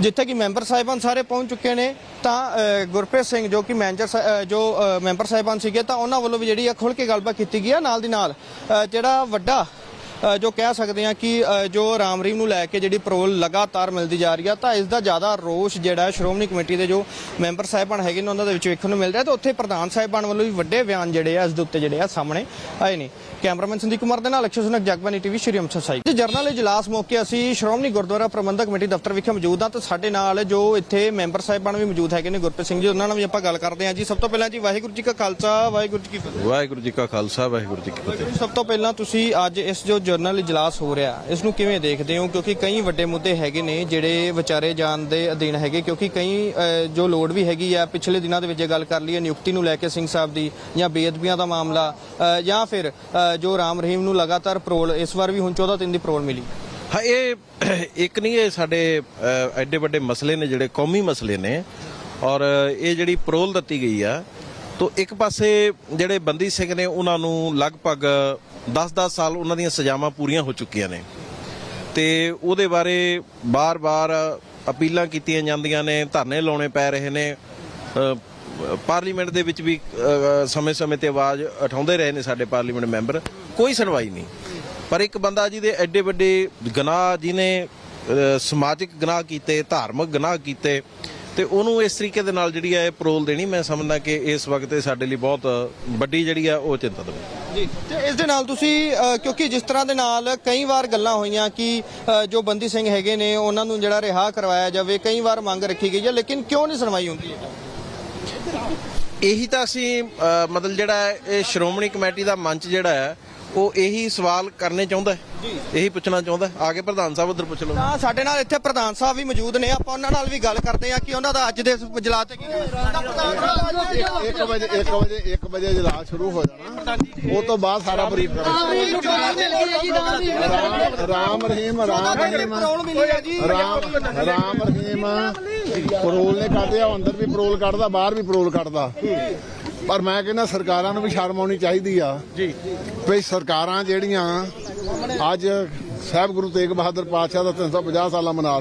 ਜਿੱਥੇ ਕਿ ਮੈਂਬਰ ਸਾਹਿਬਾਨ ਸਾਰੇ ਪਹੁੰਚ ਚੁੱਕੇ ਨੇ ਤਾਂ ਗੁਰਪ੍ਰੀਤ ਸਿੰਘ ਜੋ ਕਿ ਮੈਨੇਜਰ ਸਾ- ਜੋ ਮੈਂਬਰ ਸਾਹਿਬਾਨ ਸੀਗੇ ਤਾਂ ਉਹਨਾਂ ਵੱਲੋਂ ਵੀ ਜਿਹੜੀ ਆ ਖੁੱਲ ਕੇ ਗੱਲਬਾਤ ਕੀਤੀ ਗਈ ਆ ਨਾਲ ਦੀ ਨਾਲ ਜਿਹੜਾ ਵੱਡਾ ਜੋ ਕਹਿ ਸਕਦੇ ਆ ਕਿ ਜੋ ਰਾਮ ਰਹੀਮ ਨੂੰ ਲੈ ਕੇ ਜਿਹੜੀ ਪਰੋਲ ਲਗਾਤਾਰ ਮਿਲਦੀ ਜਾ ਰਹੀ ਆ ਤਾਂ ਇਸ ਦਾ ਜ਼ਿਆਦਾ ਰੋਸ਼ ਜਿਹੜਾ ਹੈ ਸ਼੍ਰੋਮਣੀ ਕਮੇਟੀ ਦੇ ਜੋ ਮੈਂਬਰ ਸਾਹਿਬਾਨ ਹੈਗੇ ਨੇ ਉਹਨਾਂ ਦੇ ਵਿੱਚ ਵੇਖਣ ਨੂੰ ਮਿਲ ਰਿਹਾ ਤੇ ਉੱਥੇ ਪ੍ਰਧਾਨ ਸਾਹਿਬਾਨ ਵੱਲੋਂ ਵੀ ਵੱਡੇ ਬਿਆਨ ਜਿਹੜੇ ਆ ਇਸ ਦੇ ਉੱਤੇ ਜਿਹੜੇ ਆ ਸਾਹਮਣੇ ਆਏ ਨੇ। ਕੈਮਰਾਮੈਨ ਸੰਦੀਪ ਕੁਮਾਰ ਦੇ ਨਾਲ ਅਕਸ਼ਰ ਸੁਨਕ ਜਗਬਾਨੀ ਟੀਵੀ ਸ਼੍ਰੀ ਅੰਮ੍ਰਿਤਸਰ ਸਾਹਿਬ। ਜਰਨਲ ਇਜਲਾਸ ਮੌਕੇ ਅਸੀਂ ਸ਼੍ਰੋਮਣੀ ਗੁਰਦੁਆਰਾ ਪ੍ਰਬੰਧਕ ਕਮੇਟੀ ਦਫ਼ਤਰ ਵਿਖੇ ਮੌਜੂਦ ਹਾਂ ਤੇ ਸਾਡੇ ਨਾਲ ਜੋ ਇੱਥੇ ਮੈਂਬਰ ਸਾਹਿਬਾਨ ਵੀ ਮੌਜੂਦ ਹੈਗੇ ਨੇ ਗੁਰਪ੍ਰੀਤ ਸਿੰਘ ਜੀ ਉਹਨਾਂ ਨਾਲ ਵੀ ਆਪਾਂ ਗੱਲ ਕਰਦੇ ਹਾਂ ਜੀ। ਸਭ ਤੋਂ ਪਹਿਲਾਂ ਜੀ ਵਾਹਿਗੁਰੂ ਜੀ ਕਾ ਖਾਲਸਾ ਵਾਹਿਗੁਰੂ ਜੀ ਕੀ ਫਤਿਹ। ਵਾਹਿਗੁਰੂ ਜੀ ਕਾ ਖਾਲਸਾ ਵਾਹਿਗੁਰੂ ਜੀ ਕੀ ਫਤਿਹ। ਸਭ ਤੋਂ ਪਹਿਲਾਂ ਤੁਸੀਂ ਅੱਜ ਇਸ ਜੋ ਜਨਰਲ ਇਜਲਾਸ ਹੋ ਰਿਹਾ ਇਸ ਨੂੰ ਕਿਵੇਂ ਦੇਖਦੇ ਹੋ? ਕਿਉਂਕਿ ਕਈ ਵੱਡੇ ਮੁੱਦੇ ਹੈਗੇ ਨੇ ਜਿਹੜੇ ਵਿਚਾਰੇ ਜਾਣ ਦੇ ਅਧੀਨ ਹੈਗੇ। ਕਿਉਂਕਿ ਕਈ ਜੋ ਲੋੜ ਵੀ ਹੈਗੀ ਆ, ਪਿਛਲੇ ਦਿਨਾਂ ਦੇ ਵਿੱਚ ਜੇ ਗੱਲ ਕਰ ਲਈਏ ਨਿਯੁਕਤੀ ਨੂੰ ਲੈ ਕੇ ਸਿੰਘ ਸਾਹਿਬ ਦੀ ਜਾਂ ਬੇਅਦਬੀਆਂ ਦਾ ਮਾਮਲਾ ਜਾਂ ਫਿਰ ਜੋ ਰਾਮ ਰਹੀਮ ਨੂੰ ਲਗਾਤਾਰ ਪਰੋਲ ਇਸ ਵਾਰ ਵੀ ਹੁਣ 14 ਦਿਨ ਦੀ ਪਰੋਲ ਮਿਲੀ। ਹਾਂ, ਇਹ ਇੱਕ ਨਹੀਂ, ਇਹ ਸਾਡੇ ਐਡੇ ਵੱਡੇ ਮਸਲੇ ਨੇ, ਜਿਹੜੇ ਕੌਮੀ ਮਸਲੇ ਨੇ। ਔਰ ਇਹ ਜਿਹੜੀ ਪਰੋਲ ਦਿੱਤੀ ਗਈ ਆ, ਤੋਂ ਇੱਕ ਪਾਸੇ ਜਿਹੜੇ ਬੰਦੀ ਸਿੰਘ ਨੇ, ਉਹਨਾਂ ਨੂੰ ਲਗਭਗ 10-10 ਸਾਲ ਉਹਨਾਂ ਦੀਆਂ ਸਜ਼ਾਵਾਂ ਪੂਰੀਆਂ ਹੋ ਚੁੱਕੀਆਂ ਨੇ। ਤੇ ਉਹਦੇ ਬਾਰੇ ਬਾਰ-ਬਾਰ ਅਪੀਲਾਂ ਕੀਤੀਆਂ ਜਾਂਦੀਆਂ ਨੇ, ਧਰਨੇ ਲਾਉਣੇ ਪੈ ਰਹੇ ਨੇ। ਪਾਰਲੀਮੈਂਟ ਦੇ ਵਿੱਚ ਵੀ ਸਮੇਂ-ਸਮੇਂ ਤੇ ਆਵਾਜ਼ ਉਠਾਉਂਦੇ ਰਹੇ ਨੇ ਸਾਡੇ ਪਾਰਲੀਮੈਂਟ ਮੈਂਬਰ। ਕੋਈ ਸੁਣਵਾਈ ਨਹੀਂ। ਪਰ ਇੱਕ ਬੰਦਾ ਜਿਹਦੇ ਐਡੇ ਵੱਡੇ ਗੁਨਾਹ ਜਿਹਨੇ ਸਮਾਜਿਕ ਗੁਨਾਹ ਕੀਤੇ, ਧਾਰਮਿਕ ਗੁਨਾਹ ਕੀਤੇ, ਤੇ ਉਹਨੂੰ ਇਸ ਤਰੀਕੇ ਦੇ ਨਾਲ ਜਿਹੜੀ ਹੈ ਇਹ ਪਰੋਲ ਦੇਣੀ, ਮੈਂ ਸਮਝਦਾ ਕਿ ਇਸ ਵਕਤ ਇਹ ਸਾਡੇ ਲਈ ਬਹੁਤ ਵੱਡੀ ਜਿਹੜੀ ਆ ਉਹ ਚਿੰਤਾ ਦੀ ਜੀ। ਤੇ ਇਸ ਦੇ ਨਾਲ ਤੁਸੀਂ ਕਿਉਂਕਿ ਜਿਸ ਤਰ੍ਹਾਂ ਦੇ ਨਾਲ ਕਈ ਵਾਰ ਗੱਲਾਂ ਹੋਈਆਂ ਕਿ ਜੋ ਬੰਦੀ ਸਿੰਘ ਹੈਗੇ ਨੇ, ਉਹਨਾਂ ਨੂੰ ਜਿਹੜਾ ਰਿਹਾ ਕਰਵਾਇਆ ਜਾਵੇ, ਕਈ ਵਾਰ ਮੰਗ ਰੱਖੀ ਗਈ ਹੈ, ਲੇਕਿਨ ਕਿਉਂ ਨਹੀਂ ਸੁਣਵਾਈ ਹੁੰਦੀ ਹੈ ਇਹੀ ਤਾਂ ਅਸੀਂ ਮਤਲਬ ਜਿਹੜਾ ਇਹ ਸ਼੍ਰੋਮਣੀ ਕਮੇਟੀ ਦਾ ਮੰਚ ਜਿਹੜਾ ਹੈ ਉਹ ਇਹੀ ਸਵਾਲ ਕਰਨੇ ਚਾਹੁੰਦਾ ਹੈ ਇਹੀ ਪੁੱਛਣਾ ਚਾਹੁੰਦਾ ਹੈ। ਆ ਕੇ ਪ੍ਰਧਾਨ ਸਾਹਿਬ ਉੱਧਰ ਪੁੱਛ ਲਓ ਤਾਂ ਸਾਡੇ ਨਾਲ ਇੱਥੇ ਪ੍ਰਧਾਨ ਸਾਹਿਬ ਵੀ ਮੌਜੂਦ ਨੇ ਆਪਾਂ ਉਹਨਾਂ ਨਾਲ ਵੀ ਗੱਲ ਕਰਦੇ ਹਾਂ ਕਿ ਉਹਨਾਂ ਦਾ ਅੱਜ ਦੇ ਇਸ ਇਜਲਾਸ ਤੇ ਕੀ ਕਹਿਣਾ। 1 ਵਜੇ 1 ਵਜੇ 1 ਵਜੇ ਇਜਲਾਸ ਸ਼ੁਰੂ ਹੋ ਜਾਣਾ ਉਹ ਤੋਂ ਬਾਅਦ ਸਾਰਾ ਬਰੀਫ ਕਰਾਂਗੇ ਰਾਮ ਰਹੀਮ ਰਾਮ ਰਹੀਮ ਪਰੋਲ ਰਾਮ ਰਹੀਮ ਨੇ ਕੱਢਿਆ ਅੰਦਰ ਵੀ ਪਰੋਲ ਕੱਢਦਾ ਬਾਹਰ ਵੀ ਪਰੋਲ ਕੱਢਦਾ ਪਰ ਮੈਂ ਕਹਿੰਦਾ ਸਰਕਾਰਾਂ ਨੂੰ ਵੀ ਸ਼ਰਮ ਆਉਣੀ ਚਾਹੀਦੀ ਆ। ਜੀ। ਵੀ ਸਰਕਾਰਾਂ ਜਿਹੜੀਆਂ ਅੱਜ ਸਾਹਿਬ ਗੁਰੂ ਤੇਗ ਬਹਾਦਰ ਪਾਤਸ਼ਾਹ ਦਾ 350 ਸਾਲਾ ਮਨਾ ਰਹੇ